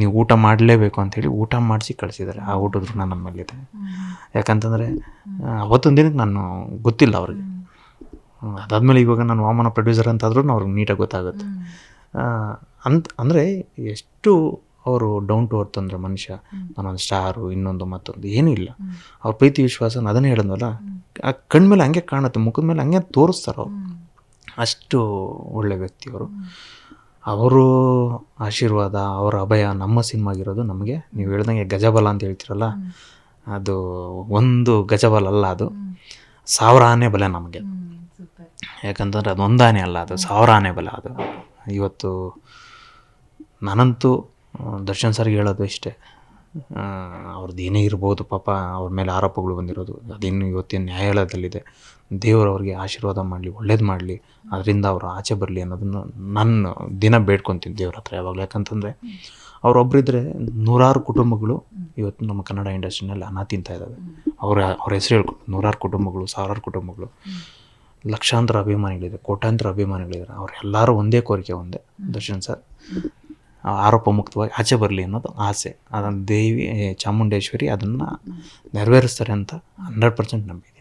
ನೀವು ಊಟ ಮಾಡಲೇಬೇಕು ಅಂಥೇಳಿ ಊಟ ಮಾಡಿಸಿ ಕಳಿಸಿದ್ದಾರೆ ಆ ಊಟದ ಋಣ ನನ್ನ ಮೇಲಿದೆ. ಯಾಕಂತಂದರೆ ಅವತ್ತೊಂದು ದಿನಕ್ಕೆ ನಾನು ಗೊತ್ತಿಲ್ಲ ಅವ್ರಿಗೆ. ಅದಾದಮೇಲೆ ಇವಾಗ ನಾನು ವಾಮನ ಪ್ರೊಡ್ಯೂಸರ್ ಅಂತಾದ್ರೂ ಅವ್ರಿಗೆ ನೀಟಾಗಿ ಗೊತ್ತಾಗುತ್ತೆ. ಅಂತ ಅಂದರೆ ಎಷ್ಟು ಅವರು ಡೌನ್ ಟು ಅರ್ತ್ ಅಂದರೆ ಮನುಷ್ಯ ನಾನೊಂದು ಸ್ಟಾರು ಇನ್ನೊಂದು ಮತ್ತೊಂದು ಏನೂ ಇಲ್ಲ. ಅವ್ರ ಪ್ರೀತಿ ವಿಶ್ವಾಸ ಅದನ್ನೇ ಹೇಳಿದ್ವಲ್ಲ ಆ ಕಣ್ಮೇಲೆ ಹಂಗೆ ಕಾಣುತ್ತೆ ಮುಖದ ಮೇಲೆ ಹಂಗೆ ತೋರಿಸ್ತಾರೆ ಅವರು. ಅಷ್ಟು ಒಳ್ಳೆ ವ್ಯಕ್ತಿ ಅವರು. ಅವರು ಆಶೀರ್ವಾದ ಅವರ ಅಭಯ ನಮ್ಮ ಸಿನಿಮಾಗಿರೋದು ನಮಗೆ. ನೀವು ಹೇಳ್ದಂಗೆ ಗಜಬಲ ಅಂತ ಹೇಳ್ತೀರಲ್ಲ? ಅದು ಒಂದು ಗಜಬಲ ಅಲ್ಲ ಅದು. ಸಾವಿರ ಆನೆ ಬಲ ನಮಗೆ. ಯಾಕಂತಂದ್ರೆ ಅದು ಒಂದಾನೆ ಅಲ್ಲ ಅದು ಸಾವಿರ ಆನೆ ಬಲ ಅದು. ಇವತ್ತು ನಾನಂತೂ ದರ್ಶನ್ ಸರ್ಗೆ ಹೇಳೋದು ಇಷ್ಟೇ. ಅವ್ರದ್ದು ಏನೇ ಇರ್ಬೋದು ಪಾಪ, ಅವ್ರ ಮೇಲೆ ಆರೋಪಗಳು ಬಂದಿರೋದು. ಅದೇನು ಇವತ್ತಿನ ನ್ಯಾಯಾಲಯದಲ್ಲಿದೆ. ದೇವರು ಅವ್ರಿಗೆ ಆಶೀರ್ವಾದ ಮಾಡಲಿ, ಒಳ್ಳೇದು ಮಾಡಲಿ, ಅದರಿಂದ ಅವರು ಆಚೆ ಬರಲಿ ಅನ್ನೋದನ್ನು ನಾನು ದಿನ ಬೇಡ್ಕೊತೀನಿ ದೇವ್ರ ಹತ್ರ ಯಾವಾಗಲೂ. ಯಾಕಂತಂದರೆ ಅವರೊಬ್ಬರಿದ್ದರೆ ನೂರಾರು ಕುಟುಂಬಗಳು ಇವತ್ತು ನಮ್ಮ ಕನ್ನಡ ಇಂಡಸ್ಟ್ರಿನಲ್ಲಿ ಅನ್ನ ತಿಂತಾ ಇದ್ದಾವೆ ಅವರ, ಅವ್ರ ಹೆಸರು ಹೇಳ್ಕೊಂಡು ನೂರಾರು ಕುಟುಂಬಗಳು, ಸಾವಿರಾರು ಕುಟುಂಬಗಳು. ಲಕ್ಷಾಂತರ ಅಭಿಮಾನಿಗಳಿದೆ ಕೋಟ್ಯಾಂತರ ಅಭಿಮಾನಿಗಳಿದ್ದಾರೆ. ಅವರೆಲ್ಲರೂ ಒಂದೇ ಕೋರಿಕೆ ಒಂದೇ, ದರ್ಶನ್ ಸರ್. ಆರೋಪ ಮುಕ್ತವಾಗಿ ಆಚೆ ಬರಲಿ ಅನ್ನೋದು ಆಸೆ. ಅದನ್ನು ದೇವಿ ಚಾಮುಂಡೇಶ್ವರಿ ಅದನ್ನು ನೆರವೇರಿಸ್ತಾರೆ ಅಂತ ಹಂಡ್ರೆಡ್ ಪರ್ಸೆಂಟ್ ನಂಬಿದ್ದೀನಿ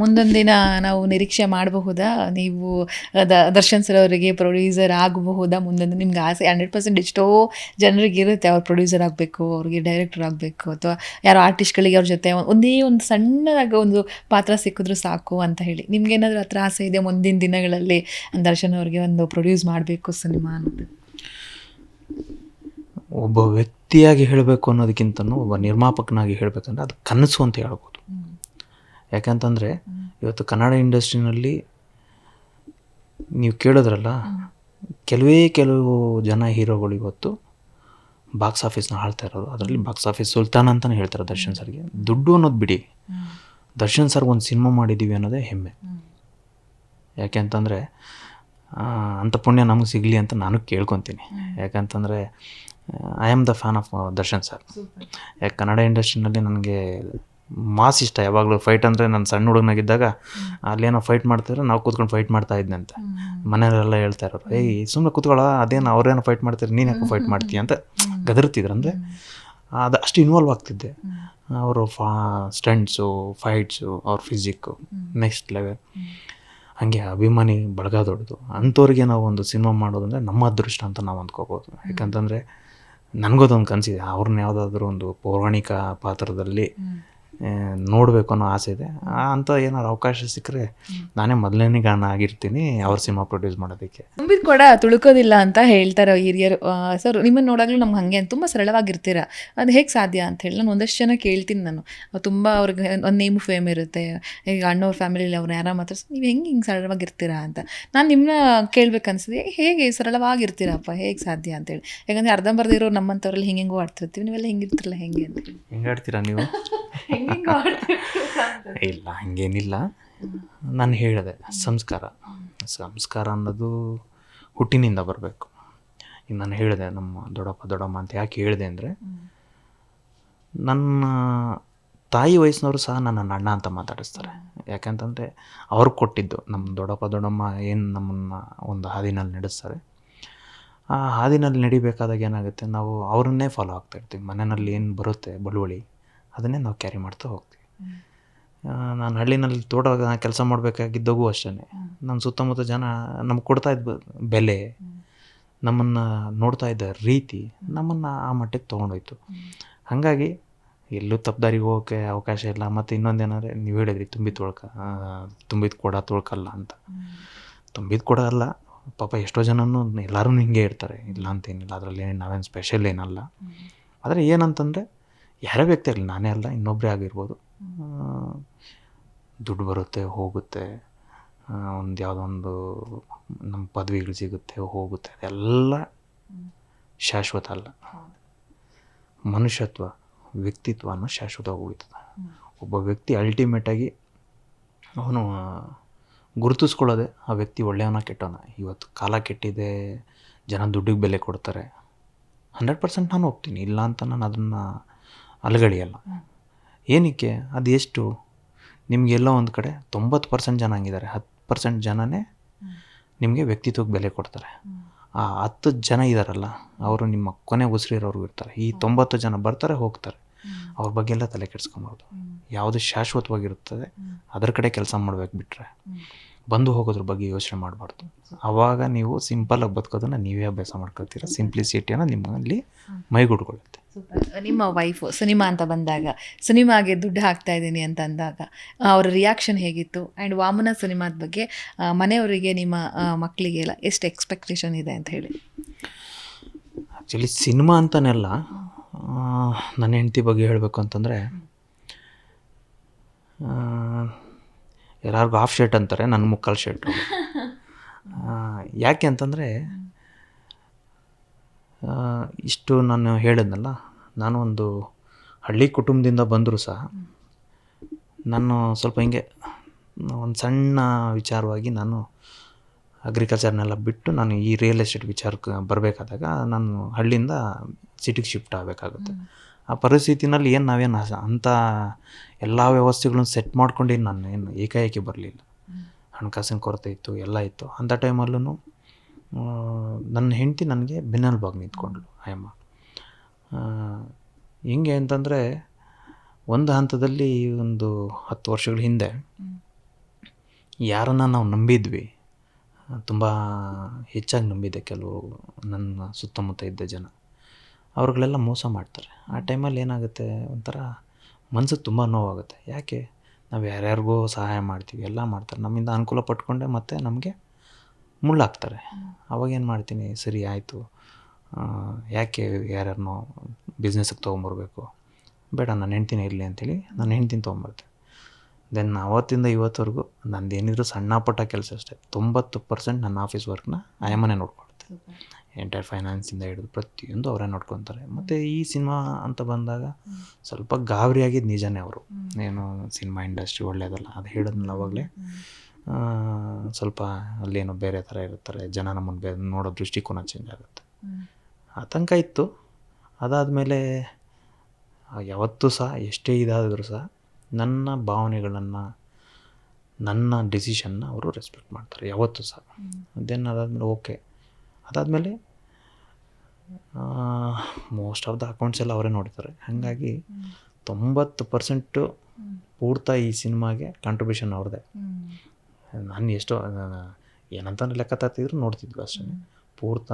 ಮುಂದೊಂದು ದಿನ ನಾವು ನಿರೀಕ್ಷೆ ಮಾಡಬಹುದಾ? ನೀವು ದ, ದರ್ಶನ್ ಸರ್ ಅವರಿಗೆ ಪ್ರೊಡ್ಯೂಸರ್ ಆಗಬಹುದಾ? ಮುಂದೊಂದು ನಿಮ್ಗೆ ಆಸೆ, ಹಂಡ್ರೆಡ್ ಪರ್ಸೆಂಟ್ ಎಷ್ಟೋ ಜನರಿಗೆ ಇರುತ್ತೆ ಅವ್ರು ಪ್ರೊಡ್ಯೂಸರ್ ಆಗಬೇಕು, ಅವ್ರಿಗೆ ಡೈರೆಕ್ಟರ್ ಆಗಬೇಕು, ಅಥವಾ ಯಾರೋ ಆರ್ಟಿಸ್ಟ್ಗಳಿಗೆ ಅವ್ರ ಜೊತೆ ಒಂದೇ, ಒಂದು ಸಣ್ಣದಾಗಿ ಒಂದು ಪಾತ್ರ ಸಿಕ್ಕಿದ್ರು ಸಾಕು ಅಂತ ಹೇಳಿ. ನಿಮ್ಗೆ ಏನಾದರೂ ಹತ್ರ ಆಸೆ ಇದೆ ಮುಂದಿನ ದಿನಗಳಲ್ಲಿ, ದರ್ಶನ್ ಅವ್ರಿಗೆ ಒಂದು ಪ್ರೊಡ್ಯೂಸ್ ಮಾಡಬೇಕು ಸಿನಿಮಾ ಅನ್ನೋದು? ಒಬ್ಬ ವ್ಯಕ್ತಿಯಾಗಿ ಹೇಳಬೇಕು ಅನ್ನೋದಕ್ಕಿಂತನೂ ಒಬ್ಬ ನಿರ್ಮಾಪಕನಾಗಿ ಹೇಳಬೇಕಂದ್ರೆ ಅದು ಕನಸು ಅಂತ ಹೇಳ್ಬೋದು. ಯಾಕಂತಂದರೆ ಇವತ್ತು ಕನ್ನಡ ಇಂಡಸ್ಟ್ರಿನಲ್ಲಿ ನೀವು ಕೇಳಿದ್ರಲ್ಲ, ಕೆಲವೇ ಕೆಲವು ಜನ ಹೀರೋಗಳು ಇವತ್ತು ಬಾಕ್ಸ್ ಆಫೀಸ್ನ ಆಳ್ತಾ ಇರೋದು. ಅದರಲ್ಲಿ ಬಾಕ್ಸ್ ಆಫೀಸ್ ಸುಲ್ತಾನ್ ಅಂತಲೇ ಹೇಳ್ತಾರೆ ದರ್ಶನ್ ಸರ್ಗೆ. ದುಡ್ಡು ಅನ್ನೋದು ಬಿಡಿ. ದರ್ಶನ್ ಸರ್ ಒಂದು ಸಿನಿಮಾ ಮಾಡಿದ್ದೀವಿ ಅನ್ನೋದೇ ಹೆಮ್ಮೆ. ಯಾಕೆ ಅಂತಂದರೆ ಅಂಥ ಪುಣ್ಯ ನಮಗೆ ಸಿಗಲಿ ಅಂತ ನಾನು ಕೇಳ್ಕೊತೀನಿ. ಯಾಕಂತಂದರೆ I am the fan of Darshan sir ಯಾಕೆ ಕನ್ನಡ ಇಂಡಸ್ಟ್ರಿನಲ್ಲಿ ನನಗೆ ಮಾಸ್ ಇಷ್ಟ. ಯಾವಾಗಲೂ ಫೈಟ್ ಅಂದರೆ ನಾನು ಸಣ್ಣ ಹುಡುಗನಾಗಿದ್ದಾಗ ಅಲ್ಲೇನೋ ಫೈಟ್ ಮಾಡ್ತಿದ್ರೆ ನಾವು ಕೂತ್ಕೊಂಡು ಫೈಟ್ ಮಾಡ್ತಾ ಇದ್ದೆ ಅಂತ. ಮನೆಯವರೆಲ್ಲ ಹೇಳ್ತಾ ಇರೋರು ಏಯ್ ಸುಮ್ಮನೆ ಕೂತ್ಕೊಳ್ಳೋ ಅದೇನು ಅವ್ರೇನೋ ಫೈಟ್ ಮಾಡ್ತಾರೆ ನೀನು ಯಾಕೆ ಫೈಟ್ ಮಾಡ್ತೀಯ? ಅಂತ ಗದರ್ತಿದ್ರು. ಅಂದರೆ ಅದು ಅಷ್ಟು ಇನ್ವಾಲ್ವ್ ಆಗ್ತಿದ್ದೆ. ಅವರು ಫಾ ಸ್ಟಂಟ್ಸು ಫೈಟ್ಸು ಅವ್ರ ಫಿಸಿಕ್ಕು ನೆಕ್ಸ್ಟ್ ಲೆವೆಲ್ ಹಾಗೆ ಅಭಿಮಾನಿ ಬಳಗ ದೊಡ್ಡದು. ಅಂಥವ್ರಿಗೆ ನಾವು ಒಂದು ಸಿನಿಮಾ ಮಾಡೋದಂದರೆ ನಮ್ಮ ಅದೃಷ್ಟ ಅಂತ ನಾವು ಅಂದ್ಕೋಬೋದು. ಯಾಕಂತಂದರೆ ನನಗೋದೊಂದು ಕನಸಿದೆ. ಅವ್ರನ್ನ ಯಾವುದಾದ್ರೂ ಒಂದು ಪೌರಾಣಿಕ ಪಾತ್ರದಲ್ಲಿ ನೋಡಬೇಕು ಅನ್ನೋ ಆಸೆ ಇದೆ. ಅಂತ ಅಂಥ ಏನಾದ್ರು ಅವಕಾಶ ಸಿಕ್ಕರೆ ನಾನೇ ಮೊದಲನೇ ಗಾನ ಆಗಿರ್ತೀನಿ ಅವ್ರ ಸಿನಿಮಾ ಪ್ರೊಡ್ಯೂಸ್ ಮಾಡೋದಕ್ಕೆ. ತುಂಬಿದ ಕೂಡ ತುಳುಕೋದಿಲ್ಲ ಅಂತ ಹೇಳ್ತಾರೆ ಹಿರಿಯರು. ಸರ್ ನಿಮ್ಮನ್ನು ನೋಡಾಗಲೂ ನಮ್ಗೆ ಹಾಗೆ ತುಂಬ ಸರಳವಾಗಿರ್ತೀರ? ಅದು ಹೇಗೆ ಸಾಧ್ಯ ಅಂತ ಹೇಳಿ ನಾನು ಒಂದಷ್ಟು ಜನ ಕೇಳ್ತೀನಿ ನಾನು. ತುಂಬ ಅವ್ರಿಗೆ ಒಂದು ನೇಮ್ ಫೇಮ್ ಇರುತ್ತೆ. ಈಗ ಅಣ್ಣವ್ರ ಫ್ಯಾಮಿಲಿಲಿ ಅವ್ರು ಯಾರ ಮಾತ್ರ ನೀವು ಹೆಂಗೆ ಹಿಂಗೆ ಸರಳವಾಗಿರ್ತೀರಾ ಅಂತ. ನಾನು ನಿಮ್ಮನ್ನ ಕೇಳ್ಬೇಕು ಅನ್ಸಿದೆ ಹೇಗೆ ಸರಳವಾಗಿರ್ತೀರಪ್ಪ ಹೇಗೆ ಸಾಧ್ಯ ಅಂತೇಳಿ ಯಾಕಂದರೆ ಅರ್ಧಂಬರ್ಧ ಇರೋ ನಮ್ಮಂಥವ್ರಲ್ಲಿ ಹಿಂಗೆ ಹೆಂಗೋ ಆಡ್ತಿರ್ತೀವಿ ನೀವೆಲ್ಲ ಹೆಂಗಿರ್ತಿರಲ್ಲ ಹೆಂಗೆ ಅಂತ. ಹೆಂಗೆ ಆಡ್ತೀರಾ ನೀವು? ಇಲ್ಲ, ಹಂಗೇನಿಲ್ಲ. ನಾನು ಹೇಳಿದೆ, ಸಂಸ್ಕಾರ. ಸಂಸ್ಕಾರ ಅನ್ನೋದು ಹುಟ್ಟಿನಿಂದ ಬರಬೇಕು. ನಾನು ಹೇಳಿದೆ, ನಮ್ಮ ದೊಡ್ಡಪ್ಪ, ದೊಡ್ಡಮ್ಮ ಅಂತ ಯಾಕೆ ಹೇಳಿದೆ ಅಂದರೆ, ನನ್ನ ತಾಯಿ ವಯಸ್ಸಿನವರು ಸಹ ನನ್ನ ಅಣ್ಣ ಅಂತ ಮಾತಾಡಿಸ್ತಾರೆ. ಯಾಕಂತಂದರೆ, ಅವ್ರು ಕೊಟ್ಟಿದ್ದು ನಮ್ಮ ದೊಡ್ಡಪ್ಪ, ದೊಡ್ಡಮ್ಮ ಏನು ನಮ್ಮನ್ನು ಒಂದು ಹಾದಿನಲ್ಲಿ ನಡೆಸ್ತಾರೆ, ಆ ಹಾದಿನಲ್ಲಿ ನಡಿಬೇಕಾದಾಗ ಏನಾಗುತ್ತೆ, ನಾವು ಅವರನ್ನೇ ಫಾಲೋ ಆಗ್ತಾಯಿರ್ತೀವಿ ಮನೆಯಲ್ಲಿ ಏನು ಬರುತ್ತೆ, ಬಳುವಳಿ ಅದನ್ನೇ ನಾವು ಕ್ಯಾರಿ ಮಾಡ್ತಾ ಹೋಗ್ತೀವಿ. ನಾನು ಹಳ್ಳಿನಲ್ಲಿ ತೋಟ ಕೆಲಸ ಮಾಡಬೇಕಾಗಿದ್ದಾಗೂ ಅಷ್ಟೇ ನನ್ನ ಸುತ್ತಮುತ್ತ ಜನ ನಮ್ಗೆ ಕೊಡ್ತಾ ಇದ್ದ ಬೆಲೆ ನಮ್ಮನ್ನು ನೋಡ್ತಾ ಇದ್ದ ರೀತಿ ನಮ್ಮನ್ನು ಆ ಮಟ್ಟಕ್ಕೆ ತೊಗೊಂಡೋಯ್ತು. ಹಾಗಾಗಿ ಎಲ್ಲೂ ತಪ್ಪದಾರಿಗೆ ಹೋಗೋಕ್ಕೆ ಅವಕಾಶ ಇಲ್ಲ. ಮತ್ತು ಇನ್ನೊಂದೇನಂದರೆ ನೀವು ಹೇಳಿದ್ರಿ ತುಂಬಿದ ತೊಳ್ಕ ತುಂಬಿದ ಕೊಡ ತೊಳ್ಕಲ್ಲ ಅಂತ. ತುಂಬಿದ ಕೊಡ ಅಲ್ಲ ಪಾಪ ಎಷ್ಟೋ ಜನನೂ ಎಲ್ಲರೂ ಹಿಂಗೆ ಇರ್ತಾರೆ. ಇಲ್ಲ ಅಂತೇನಿಲ್ಲ ಅದರಲ್ಲಿ ನಾವೇನು ಸ್ಪೆಷಲ್ ಏನಲ್ಲ. ಆದರೆ ಏನಂತಂದರೆ ಯಾರೇ ವ್ಯಕ್ತಿ ಆಗಲಿ, ನಾನೇ ಅಲ್ಲ ಇನ್ನೊಬ್ಬರೇ ಆಗಿರ್ಬೋದು. ದುಡ್ಡು ಬರುತ್ತೆ, ಹೋಗುತ್ತೆ. ಒಂದು ಯಾವುದೊಂದು ನಮ್ಮ ಪದವಿಗಳು ಸಿಗುತ್ತೆ, ಹೋಗುತ್ತೆ. ಅದೆಲ್ಲ ಶಾಶ್ವತ ಅಲ್ಲ. ಮನುಷ್ಯತ್ವ, ವ್ಯಕ್ತಿತ್ವ ಅನ್ನೋ ಶಾಶ್ವತವಾಗಿ ಉಳಿತದೆ ಒಬ್ಬ ವ್ಯಕ್ತಿ ಅಲ್ಟಿಮೇಟಾಗಿ ಅವನು ಗುರುತಿಸ್ಕೊಳ್ಳೋದೆ ಆ ವ್ಯಕ್ತಿ ಒಳ್ಳೆಯವನ ಕೆಟ್ಟವನ? ಇವತ್ತು ಕಾಲ ಕೆಟ್ಟಿದೆ, ಜನ ದುಡ್ಡಿಗೆ ಬೆಲೆ ಕೊಡ್ತಾರೆ. ಹಂಡ್ರೆಡ್ ಪರ್ಸೆಂಟ್ ನಾನು ಹೋಗ್ತೀನಿ ಇಲ್ಲ ಅಂತ ನಾನು ಅದನ್ನು ಅಲಗಡಿಯಲ್ಲ ಏನಕ್ಕೆ? ಅದು ಎಷ್ಟು? ನಿಮಗೆಲ್ಲೋ ಒಂದು ಕಡೆ ತೊಂಬತ್ತು ಪರ್ಸೆಂಟ್ ಜನ ಹಂಗಿದ್ದಾರೆ ಹತ್ತು ಪರ್ಸೆಂಟ್ ಜನನೇ ನಿಮಗೆ ವ್ಯಕ್ತಿತ್ವಕ್ಕೆ ಬೆಲೆ ಕೊಡ್ತಾರೆ. ಆ ಹತ್ತು ಜನ ಇದ್ದಾರಲ್ಲ ಅವರು ನಿಮ್ಮ ಕೊನೆ ಉಸಿರಿರೋರು ಇರ್ತಾರೆ. ಈ ತೊಂಬತ್ತು ಜನ ಬರ್ತಾರೆ, ಹೋಗ್ತಾರೆ. ಅವ್ರ ಬಗ್ಗೆ ಎಲ್ಲ ತಲೆ ಕೆಡಿಸ್ಕೊಬಾರ್ದು. ಯಾವುದು ಶಾಶ್ವತವಾಗಿರುತ್ತದೆ, ಅದರ ಕಡೆ ಕೆಲಸ ಮಾಡ್ಬೇಕು ಬಿಟ್ಟರೆ ಬಂದು ಹೋಗೋದ್ರ ಬಗ್ಗೆ ಯೋಚನೆ ಮಾಡಬಾರ್ದು. ಆವಾಗ ನೀವು ಸಿಂಪಲಾಗಿ ಬದುಕೋದನ್ನು ನೀವೇ ಅಭ್ಯಾಸ ಮಾಡ್ಕೊಳ್ತೀರ. ಸಿಂಪ್ಲಿಸಿಟಿಯನ್ನು ನಿಮ್ಮಲ್ಲಿ ಮೈಗೂಡ್ಕೊಳ್ಳುತ್ತೆ. ನಿಮ್ಮ ವೈಫು ಸಿನಿಮಾ ಅಂತ ಬಂದಾಗ ಸಿನಿಮಾಗೆ ದುಡ್ಡು ಹಾಕ್ತಾ ಇದ್ದೀನಿ ಅಂತ ಅಂದಾಗ ಅವರ ರಿಯಾಕ್ಷನ್ ಹೇಗಿತ್ತು? ಆ್ಯಂಡ್ ವಾಮನ ಸಿನಿಮಾದ ಬಗ್ಗೆ ಮನೆಯವರಿಗೆ ನಿಮ್ಮ ಮಕ್ಕಳಿಗೆ ಎಲ್ಲ ಎಷ್ಟು ಎಕ್ಸ್ಪೆಕ್ಟೇಷನ್ ಇದೆ ಅಂತ ಹೇಳಿ. ಆ್ಯಕ್ಚುಲಿ ಸಿನಿಮಾ ಅಂತನೆಲ್ಲ ನನ್ನ ಹೆಂಡತಿ ಬಗ್ಗೆ ಹೇಳಬೇಕು ಅಂತಂದರೆ ಎಲ್ಲರಿಗೂ ಹಾಫ್ ಶರ್ಟ್ ಅಂತಾರೆ ನನ್ನ ಮುಕ್ಕಾಲು ಶರ್ಟು ಯಾಕೆ ಅಂತಂದರೆ ಇಷ್ಟು ನಾನು ಹೇಳಿದ್ನಲ್ಲ, ನಾನು ಒಂದು ಹಳ್ಳಿ ಕುಟುಂಬದಿಂದ ಬಂದರೂ ಸಹ, ನಾನು ಸ್ವಲ್ಪ ಹಿಂಗೆ ಒಂದು ಸಣ್ಣ ವಿಚಾರವಾಗಿ ನಾನು ಅಗ್ರಿಕಲ್ಚರ್ನೆಲ್ಲ ಬಿಟ್ಟು ನಾನು ಈ ರಿಯಲ್ ಎಸ್ಟೇಟ್ ವಿಚಾರಕ್ಕೆ ಬರಬೇಕಾದಾಗ ನಾನು ಹಳ್ಳಿಯಿಂದ ಸಿಟಿಗೆ ಶಿಫ್ಟ್ ಆಗಬೇಕಾಗುತ್ತೆ. ಆ ಪರಿಸ್ಥಿತಿನಲ್ಲಿ ಏನು ನಾವೇನು ಅಂಥ ಎಲ್ಲ ವ್ಯವಸ್ಥೆಗಳನ್ನು ಸೆಟ್ ಮಾಡ್ಕೊಂಡು ನಾನು ಏನು ಏಕಾಏಕಿ ಬರಲಿಲ್ಲ. ಹಣಕಾಸಿನ ಕೊರತೆ ಇತ್ತು, ಎಲ್ಲ ಇತ್ತು. ಅಂಥ ಟೈಮಲ್ಲೂ ನನ್ನ ಹೆಂಡತಿ ನನಗೆ ಬೆನ್ನೆಲುಬಾಗಿ ನಿಂತ್ಕೊಂಡ್ಳು ಆಯಮ್ಮ ಹೆಂಗೆ ಅಂತಂದರೆ, ಒಂದು ಹಂತದಲ್ಲಿ ಒಂದು ಹತ್ತು ವರ್ಷಗಳ ಹಿಂದೆ ಯಾರನ್ನು ನಾವು ನಂಬಿದ್ವಿ, ತುಂಬ ಹೆಚ್ಚಾಗಿ ನಂಬಿದೆ ಕೆಲವು ನನ್ನ ಸುತ್ತಮುತ್ತ ಇದ್ದ ಜನ. ಅವ್ರುಗಳೆಲ್ಲ ಮೋಸ ಮಾಡ್ತಾರೆ. ಆ ಟೈಮಲ್ಲಿ ಏನಾಗುತ್ತೆ ಒಂಥರ ಮನ್ಸಿಗೆ ತುಂಬ ನೋವಾಗುತ್ತೆ. ಯಾಕೆ? ನಾವು ಯಾರ್ಯಾರಿಗೋ ಸಹಾಯ ಮಾಡ್ತೀವಿ, ಎಲ್ಲ ಮಾಡ್ತಾರೆ. ನಮ್ಮಿಂದ ಅನುಕೂಲ ಪಟ್ಕೊಂಡೆ ಮತ್ತೆ ನಮಗೆ ಮುಳ್ಳಾಗ್ತಾರೆ. ಅವಾಗೇನು ಮಾಡ್ತೀನಿ? ಸರಿ, ಆಯಿತು. ಯಾಕೆ ಯಾರ್ಯಾರನ್ನೋ ಬಿಸ್ನೆಸ್ಸಿಗೆ ತೊಗೊಂಬರ್ಬೇಕು? ಬೇಡ ನನ್ನ ಹೆಂಡ್ತಿನೇ ಇರಲಿ ಅಂತೇಳಿ ನನ್ನ ಹೆಂಡ್ತಿನ ತೊಗೊಂಬರ್ತೆ ದೆನ್ ಅವತ್ತಿಂದ ಇವತ್ತವರೆಗೂ ನಂದು ಏನಿದ್ರು ಸಣ್ಣ ಪುಟ್ಟ ಕೆಲಸ ಅಷ್ಟೇ. ತೊಂಬತ್ತು ಪರ್ಸೆಂಟ್ ನನ್ನ ಆಫೀಸ್ ವರ್ಕ್ನ ಆಯಮ್ಮನೆ ನೋಡ್ಕೊಳುತ್ತೆ ಎಂಟೈರ್ ಫೈನಾನ್ಸಿಂದ ಹಿಡಿದು ಪ್ರತಿಯೊಂದು ಅವರೇ ನೋಡ್ಕೊತಾರೆ. ಮತ್ತು ಈ ಸಿನಿಮಾ ಅಂತ ಬಂದಾಗ ಸ್ವಲ್ಪ ಗಾಬರಿ ಆಗಿದ್ದು ನಿಜನೇ ಅವರು. ಏನು ಸಿನಿಮಾ ಇಂಡಸ್ಟ್ರಿ ಒಳ್ಳೆಯದಲ್ಲ ಅದು ಹೇಳಿದ್ನಲ್ಲ ಅವಾಗಲೇ. ಸ್ವಲ್ಪ ಅಲ್ಲೇನೋ ಬೇರೆ ಥರ ಇರ್ತಾರೆ ಜನ ನಮ್ಮನ್ನು ಬೇರೆ ನೋಡೋ ದೃಷ್ಟಿಕೋನ ಚೇಂಜ್ ಆಗುತ್ತೆ. ಆತಂಕ ಇತ್ತು. ಅದಾದಮೇಲೆ ಯಾವತ್ತೂ ಸಹ ಎಷ್ಟೇ ಇದಾದರೂ ಸಹ ನನ್ನ ಭಾವನೆಗಳನ್ನು ನನ್ನ ಡಿಸಿಷನ್ನ ಅವರು ರೆಸ್ಪೆಕ್ಟ್ ಮಾಡ್ತಾರೆ ಯಾವತ್ತೂ ಸಹ. ದೆನ್ ಅದಾದಮೇಲೆ ಓಕೆ ಅದಾದಮೇಲೆ ಮೋಸ್ಟ್ ಆಫ್ ದ ಅಕೌಂಟ್ಸ್ ಎಲ್ಲ ಅವರೇ ನೋಡ್ತಾರೆ ಹಾಗಾಗಿ ತೊಂಬತ್ತು ಪರ್ಸೆಂಟು ಪೂರ್ತ ಈ ಸಿನಿಮಾಗೆ ಕಾಂಟ್ರಿಬ್ಯೂಷನ್ ಅವ್ರದ್ದೇ. ನಾನು ಎಷ್ಟೋ ಏನಂತ ಲೆಕ್ಕ ತಾತಿದ್ರು ನೋಡ್ತಿದ್ವಿ ಅಷ್ಟೇ. ಪೂರ್ತ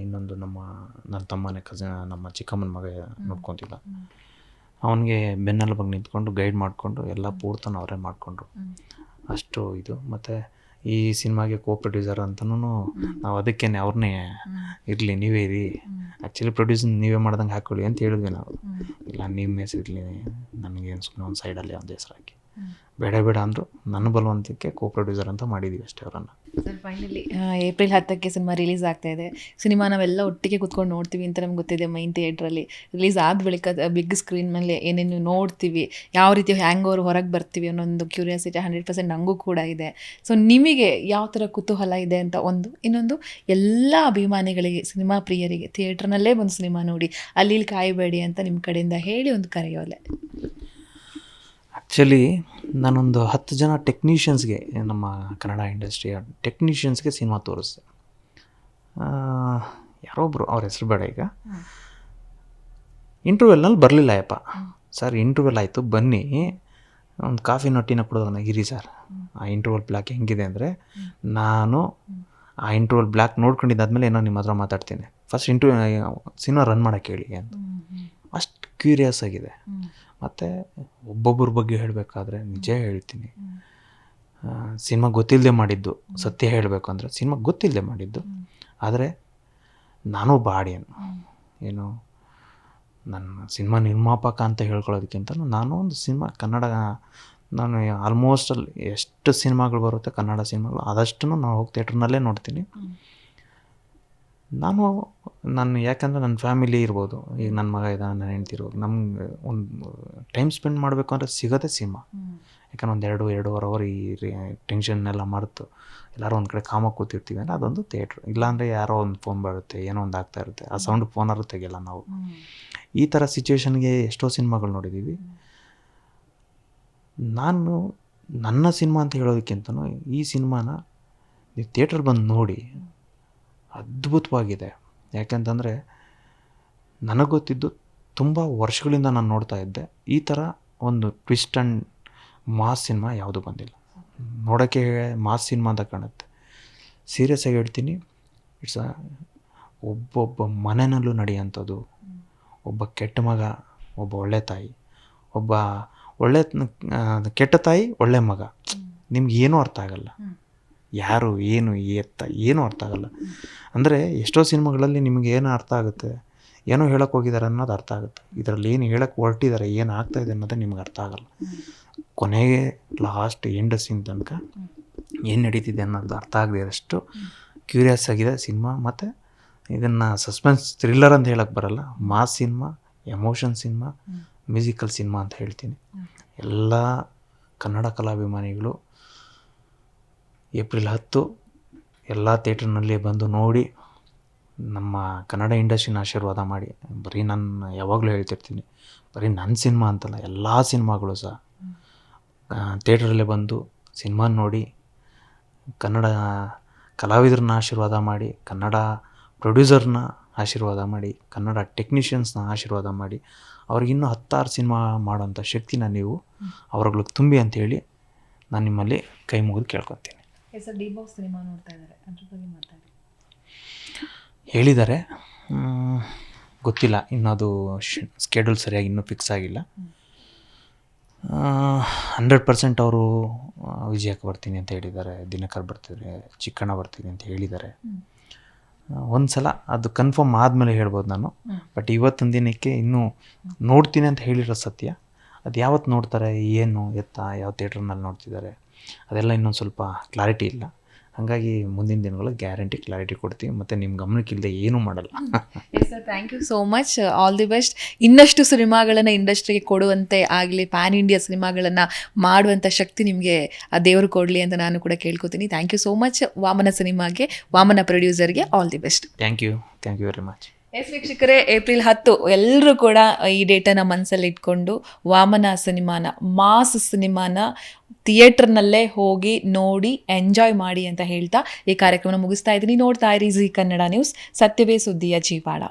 ಇನ್ನೊಂದು ನಮ್ಮ, ನನ್ನ ತಮ್ಮನೇ ಕಸಿನ ನಮ್ಮ ಚಿಕ್ಕಮ್ಮನ ಮಗ ನೋಡ್ಕೊತಿದ್ದ. ಅವನಿಗೆ ಬೆನ್ನೆಲುಬಾಗಿ ನಿಂತ್ಕೊಂಡು ಗೈಡ್ ಮಾಡಿಕೊಂಡು ಎಲ್ಲ ಪೂರ್ತನ ಅವರೇ ಮಾಡಿಕೊಂಡ್ರು. ಅಷ್ಟು ಇದು. ಮತ್ತು ಈ ಸಿನಿಮಾಗೆ ಕೋ ಪ್ರೊಡ್ಯೂಸರ್ ಅಂತನೂ ನಾವು ಅದಕ್ಕೇನೆ ಅವ್ರನ್ನೇ ಇರಲಿ ನೀವೇ ಇರಿ. ಆ್ಯಕ್ಚುಲಿ ಪ್ರೊಡ್ಯೂಸ್ ನೀವೇ ಮಾಡ್ದಂಗೆ ಹಾಕೊಳ್ಳಿ ಅಂತ ಹೇಳಿದ್ವಿ ನಾವು. ಇಲ್ಲ ನಿಮ್ಮ ಹೆಸರಿರಲಿ. ನನಗೇನು ಸುಮ್ಮನೆ ಒಂದು ಸೈಡಲ್ಲಿ ಒಂದು ಹೆಸರು ಹಾಕಿ. ಬೇಡ ಬೇಡ ಅಂದರು ನನ್ನ ಬಲವಂತಕ್ಕೆ ಕೋ ಪ್ರೊಡ್ಯೂಸರ್ ಅಂತ ಮಾಡಿದ್ದೀವಿ ಅಷ್ಟೇ ಅವರನ್ನು. ಸರ್ ಫೈನಲಿ ಏಪ್ರಿಲ್ ಹತ್ತಕ್ಕೆ ಸಿನಿಮಾ ರಿಲೀಸ್ ಆಗ್ತಾ ಇದೆ. ಸಿನಿಮಾ ನಾವೆಲ್ಲ ಒಟ್ಟಿಗೆ ಕುತ್ಕೊಂಡು ನೋಡ್ತೀವಿ ಅಂತ ನಮ್ಗೆ ಗೊತ್ತಿದೆ ಮೈನ್ ಥಿಯೇಟ್ರಲ್ಲಿ ರಿಲೀಸ್ ಆದ ಬಳಿಕ ಬಿಗ್ ಸ್ಕ್ರೀನ್ ಮೇಲೆ ಏನೇನು ನೋಡ್ತೀವಿ, ಯಾವ ರೀತಿ ಹ್ಯಾಂಗ್ ಓವರ್ ಹೊರಗೆ ಬರ್ತೀವಿ ಅನ್ನೋ ಒಂದು ಕ್ಯೂರಿಯಾಸಿಟಿ ಹಂಡ್ರೆಡ್ ಪರ್ಸೆಂಟ್ ನಂಗೂ ಕೂಡ ಇದೆ. ಸೊ ನಿಮಗೆ ಯಾವ ಥರ ಕುತೂಹಲ ಇದೆ ಅಂತ ಒಂದು, ಇನ್ನೊಂದು, ಎಲ್ಲ ಅಭಿಮಾನಿಗಳಿಗೆ, ಸಿನಿಮಾ ಪ್ರಿಯರಿಗೆ ಥಿಯೇಟ್ರ್ನಲ್ಲೇ ಒಂದು ಸಿನಿಮಾ ನೋಡಿ ಅಲ್ಲಿ ಕಾಯಬೇಡಿ ಅಂತ ನಿಮ್ಮ ಕಡೆಯಿಂದ ಹೇಳಿ ಒಂದು ಕರೆಯೋಲೆ. ಆ್ಯಕ್ಚುಲಿ ನಾನೊಂದು ಹತ್ತು ಜನ ಟೆಕ್ನಿಷಿಯನ್ಸ್ಗೆ ನಮ್ಮ ಕನ್ನಡ ಇಂಡಸ್ಟ್ರಿಯ ಟೆಕ್ನಿಷಿಯನ್ಸ್ಗೆ ಸಿನಿಮಾ ತೋರಿಸ್ದೆ. ಯಾರೊಬ್ಬರು ಅವ್ರ ಹೆಸರು ಬೇಡ ಈಗ. ಇಂಟರ್ವ್ಯೂಲ್ನಲ್ಲಿ ಬರಲಿಲ್ಲ ಯಪ್ಪ ಸರ್ ಇಂಟರ್ವ್ಯೂಲ್ ಆಯಿತು ಬನ್ನಿ. ಒಂದು ಕಾಫಿ ನೊಟ್ಟಿನ ಕೊಡೋದನ್ನ ಇರಿ ಸರ್ ಆ ಇಂಟರ್ವಲ್ ಬ್ಲ್ಯಾಕ್ ಹೆಂಗಿದೆ ಅಂದರೆ ನಾನು ಆ ಇಂಟರ್ವಲ್ ಬ್ಲ್ಯಾಕ್ ನೋಡ್ಕೊಂಡಿದ್ದಾದ್ಮೇಲೆ ಏನೋ ನಿಮ್ಮ ಹತ್ರ ಮಾತಾಡ್ತೀನಿ. ಫಸ್ಟ್ ಇಂಟರ್ವ್ಯೂ ಸಿನಿಮಾ ರನ್ ಮಾಡೋಕ್ಕೆ ಹೇಳಿ ಅಂತ. ಅಷ್ಟು ಕ್ಯೂರಿಯಸ್ ಆಗಿದೆ. ಮತ್ತು ಒಬ್ಬೊಬ್ಬರ ಬಗ್ಗೆ ಹೇಳಬೇಕಾದ್ರೆ ನಿಜ ಹೇಳ್ತೀನಿ. ಸಿನಿಮಾ ಗೊತ್ತಿಲ್ಲದೆ ಮಾಡಿದ್ದು ಸತ್ಯ ಹೇಳಬೇಕು ಅಂದರೆ ಸಿನಿಮಾ ಗೊತ್ತಿಲ್ಲದೆ ಮಾಡಿದ್ದು. ಆದರೆ ನಾನು ಒಬ್ಬ ಆಡಿಯನ್. ಏನು ನನ್ನ ಸಿನಿಮಾ ನಿರ್ಮಾಪಕ ಅಂತ ಹೇಳ್ಕೊಳ್ಳೋದಕ್ಕಿಂತ ನಾನು ಒಂದು ಸಿನಿಮಾ ಕನ್ನಡ ನಾನು ಆಲ್ಮೋಸ್ಟ್ ಅಲ್ಲಿ ಎಷ್ಟು ಸಿನಿಮಾಗಳು ಬರುತ್ತೆ ಕನ್ನಡ ಸಿನಿಮಾಗಳು ಆದಷ್ಟು ನಾನು ಹೋಗಿ ಥಿಯೇಟ್ರ್ನಲ್ಲೇ ನೋಡ್ತೀನಿ. ನಾನು ನಾನು ಯಾಕಂದರೆ ನನ್ನ ಫ್ಯಾಮಿಲಿ ಇರ್ಬೋದು. ಈಗ ನನ್ನ ಮಗ ಇದ್ದಾನೆ ನನ್ನ ಹೆಂಡ್ತಿ ಇರ್ಬೋದು. ನಮ್ಗೆ ಒಂದು ಟೈಮ್ ಸ್ಪೆಂಡ್ ಮಾಡಬೇಕು ಅಂದರೆ ಸಿಗೋದೆ ಸಿನಿಮಾ ಯಾಕಂದ್ರೆ ಒಂದು ಎರಡು ಎರಡೂವರೆ ಅವರ್ ಈ ಟೆನ್ಷನ್ನೆಲ್ಲ ಮರೆತು ಎಲ್ಲರೂ ಒಂದು ಕಡೆ ಕಾಮ ಕೂತಿರ್ತೀವಿ ಅಂದರೆ ಅದೊಂದು ಥಿಯೇಟ್ರ್ ಇಲ್ಲಾಂದರೆ ಯಾರೋ ಒಂದು ಫೋನ್ ಬರುತ್ತೆ ಏನೋ ಒಂದು ಆಗ್ತಾ ಇರುತ್ತೆ. ಆ ಸೌಂಡ್ ಫೋನಾದ್ರೂ ತೆಗಿಯಲ್ಲ ನಾವು. ಈ ಥರ ಸಿಚುವೇಷನ್ಗೆ ಎಷ್ಟೋ ಸಿನಿಮಾಗಳು ನೋಡಿದ್ದೀವಿ ನಾನು ನನ್ನ ಸಿನಿಮಾ ಅಂತ ಹೇಳೋದಕ್ಕಿಂತನೂ ಈ ಸಿನಿಮಾನ ನೀವು ಥಿಯೇಟ್ರ್ ಬಂದು ನೋಡಿ ಅದ್ಭುತವಾಗಿದೆ. ಯಾಕೆಂತಂದರೆ ನನಗೆ ಗೊತ್ತಿದ್ದು ತುಂಬ ವರ್ಷಗಳಿಂದ ನಾನು ನೋಡ್ತಾ ಇದ್ದೆ. ಈ ಥರ ಒಂದು ಟ್ವಿಸ್ಟ್ ಆ್ಯಂಡ್ ಮಾಸ್ ಸಿನಿಮಾ ಯಾವುದೂ ಬಂದಿಲ್ಲ. ನೋಡೋಕ್ಕೆ ಮಾಸ್ ಸಿನಿಮಾ ಅಂತ ಕಾಣುತ್ತೆ. ಸೀರಿಯಸ್ ಆಗಿ ಹೇಳ್ತೀನಿ, ಇಟ್ಸ್ ಒಬ್ಬೊಬ್ಬ ಮನೆಯಲ್ಲೂ ನಡೆಯೋಂಥದ್ದು ಒಬ್ಬ ಕೆಟ್ಟ ಮಗ, ಒಬ್ಬ ಒಳ್ಳೆ ತಾಯಿ, ಒಬ್ಬ ಒಳ್ಳೆ ಕೆಟ್ಟ ತಾಯಿ, ಒಳ್ಳೆ ಮಗ. ನಿಮ್ಗೆ ಏನೂ ಅರ್ಥ ಆಗಲ್ಲ. ಯಾರು ಏನು ಎತ್ತ ಏನೂ ಅರ್ಥ ಆಗಲ್ಲ. ಅಂದರೆ ಎಷ್ಟೋ ಸಿನಿಮಾಗಳಲ್ಲಿ ನಿಮಗೆ ಏನು ಅರ್ಥ ಆಗುತ್ತೆ ಏನೋ ಹೇಳಕ್ಕೆ ಹೋಗಿದ್ದಾರೆ ಅನ್ನೋದು ಅರ್ಥ ಆಗುತ್ತೆ. ಇದರಲ್ಲಿ ಏನು ಹೇಳಕ್ಕೆ ಹೊರಟಿದ್ದಾರೆ ಏನು ಆಗ್ತಾ ಇದೆ ಅನ್ನೋದೇ ನಿಮ್ಗೆ ಅರ್ಥ ಆಗಲ್ಲ. ಕೊನೆಗೆ ಲಾಸ್ಟ್ ಎಂಡ್ ಸೀನ್ ತನಕ ಏನು ನಡೀತಿದೆ ಅನ್ನೋದು ಅರ್ಥ ಆಗದೆ ಇರೋಷ್ಟು ಕ್ಯೂರಿಯಸ್ ಆಗಿದೆ ಸಿನಿಮಾ. ಮತ್ತು ಇದನ್ನು ಸಸ್ಪೆನ್ಸ್ ಥ್ರಿಲ್ಲರ್ ಅಂತ ಹೇಳಕ್ಕೆ ಬರಲ್ಲ mass cinema emotion cinema musical cinema ಅಂತ ಹೇಳ್ತೀನಿ. ಎಲ್ಲ ಕನ್ನಡ ಕಲಾಭಿಮಾನಿಗಳು ಏಪ್ರಿಲ್ ಹತ್ತು ಎಲ್ಲ ಥಿಯೇಟ್ರ್ನಲ್ಲಿ ಬಂದು ನೋಡಿ ನಮ್ಮ ಕನ್ನಡ ಇಂಡಸ್ಟ್ರಿನ ಆಶೀರ್ವಾದ ಮಾಡಿ. ಬರೀ ನಾನು ಯಾವಾಗಲೂ ಹೇಳ್ತಿರ್ತೀನಿ. ಬರೀ ನನ್ನ ಸಿನಿಮಾ ಅಂತಲ್ಲ ಎಲ್ಲ ಸಿನಿಮಾಗಳು ಸಹ. ಥಿಯೇಟ್ರಲ್ಲೇ ಬಂದು ಸಿನಿಮಾ ನೋಡಿ ಕನ್ನಡ ಕಲಾವಿದರನ್ನ ಆಶೀರ್ವಾದ ಮಾಡಿ ಕನ್ನಡ ಪ್ರೊಡ್ಯೂಸರ್ನ ಆಶೀರ್ವಾದ ಮಾಡಿ ಕನ್ನಡ ಟೆಕ್ನಿಷಿಯನ್ಸ್ನ ಆಶೀರ್ವಾದ ಮಾಡಿ ಅವ್ರಿಗಿನ್ನೂ ಹತ್ತಾರು ಸಿನಿಮಾ ಮಾಡೋಂಥ ಶಕ್ತಿನ ನೀವು ಅವ್ರಗಳಿಗೆ ತುಂಬಿ ಅಂತೇಳಿ ನಾನು ನಿಮ್ಮಲ್ಲಿ ಕೈ ಮುಗಿದು ಕೇಳ್ಕೊತೀನಿ. ಡಿ ಬಾಕ್ಸ್ ಸಿನಿಮಾ ನೋಡ್ತಾ ಇದ್ದಾರೆ ಅದ್ರ ಬಗ್ಗೆ ಮಾತಾಡಿ. ಹೇಳಿದ್ದಾರೆ. ಗೊತ್ತಿಲ್ಲ. ಇನ್ನದು ಅದು ಸ್ಕೆಡ್ಯೂಲ್ ಸರಿಯಾಗಿ ಇನ್ನೂ ಫಿಕ್ಸ್ ಆಗಿಲ್ಲ. ಹಂಡ್ರೆಡ್ ಪರ್ಸೆಂಟ್ ಅವರು ವಿಜಯಕ್ಕೆ ಬರ್ತೀನಿ ಅಂತ ಹೇಳಿದ್ದಾರೆ. ದಿನಕರ್ ಬರ್ತಿದ್ರೆ ಚಿಕ್ಕಣ್ಣ ಬರ್ತೀನಿ ಅಂತ ಹೇಳಿದ್ದಾರೆ. ಒಂದು ಸಲ ಅದು ಕನ್ಫರ್ಮ್ ಆದಮೇಲೆ ಹೇಳ್ಬೋದು ನಾನು. ಬಟ್ ಇವತ್ತಿನ ದಿನಕ್ಕೆ ಇನ್ನೂ ನೋಡ್ತೀನಿ ಅಂತ ಹೇಳಿರೋ ಸತ್ಯ. ಅದು ಯಾವತ್ತು ನೋಡ್ತಾರೆ ಏನು ಎತ್ತ ಯಾವ ಥಿಯೇಟ್ರ್ನಲ್ಲಿ ನೋಡ್ತಿದ್ದಾರೆ. ಅದೆಲ್ಲ ಇನ್ನೊಂದು ಸ್ವಲ್ಪ ಕ್ಲಾರಿಟಿ ಇಲ್ಲ. ಹಾಗಾಗಿ ಮುಂದಿನ ದಿನಗಳಲ್ಲಿ ಗ್ಯಾರಂಟಿ ಕ್ಲಾರಿಟಿ ಕೊಡ್ತೀವಿ ಮತ್ತು ನಿಮ್ಮ ಗಮನಕ್ಕಿಲ್ಲದೆ ಏನೂ ಮಾಡಲ್ಲ. Yes sir thank you so much all the best ಇನ್ನಷ್ಟು ಸಿನಿಮಾಗಳನ್ನು ಇಂಡಸ್ಟ್ರಿಗೆ ಕೊಡುವಂತೆ ಆಗಲಿ ಪ್ಯಾನ್ ಇಂಡಿಯಾ ಸಿನಿಮಾಗಳನ್ನು ಮಾಡುವಂಥ ಶಕ್ತಿ ನಿಮಗೆ ಆ ದೇವರು ಕೊಡಲಿ ಅಂತ ನಾನು ಕೂಡ ಕೇಳ್ಕೊತೀನಿ. Thank you so much Vamana ಸಿನಿಮಾಗೆ Vamana ಪ್ರೊಡ್ಯೂಸರ್ಗೆ all the best thank you thank you very much yes ವೀಕ್ಷಕರೇ ಏಪ್ರಿಲ್ ಹತ್ತು ಎಲ್ಲರೂ ಕೂಡ ಈ ಡೇಟನ್ನು ಮನಸ್ಸಲ್ಲಿ ಇಟ್ಕೊಂಡು ವಾಮನ ಸಿನಿಮಾನ ಮಾಸ್ ಸಿನಿಮಾನ ಥಿಯೇಟರ್ನಲ್ಲೇ ಹೋಗಿ ನೋಡಿ, ಎಂಜಾಯ್ ಮಾಡಿ ಅಂತ ಹೇಳ್ತಾ ಈ ಕಾರ್ಯಕ್ರಮ ಮುಗಿಸ್ತಾ ಇದ್ದೀನಿ. ನೋಡ್ತಾ ಇರಿ ಜಿ ಕನ್ನಡ ನ್ಯೂಸ್. ಸತ್ಯವೇ ಸುದ್ದಿಯ ಜೀವಾಳ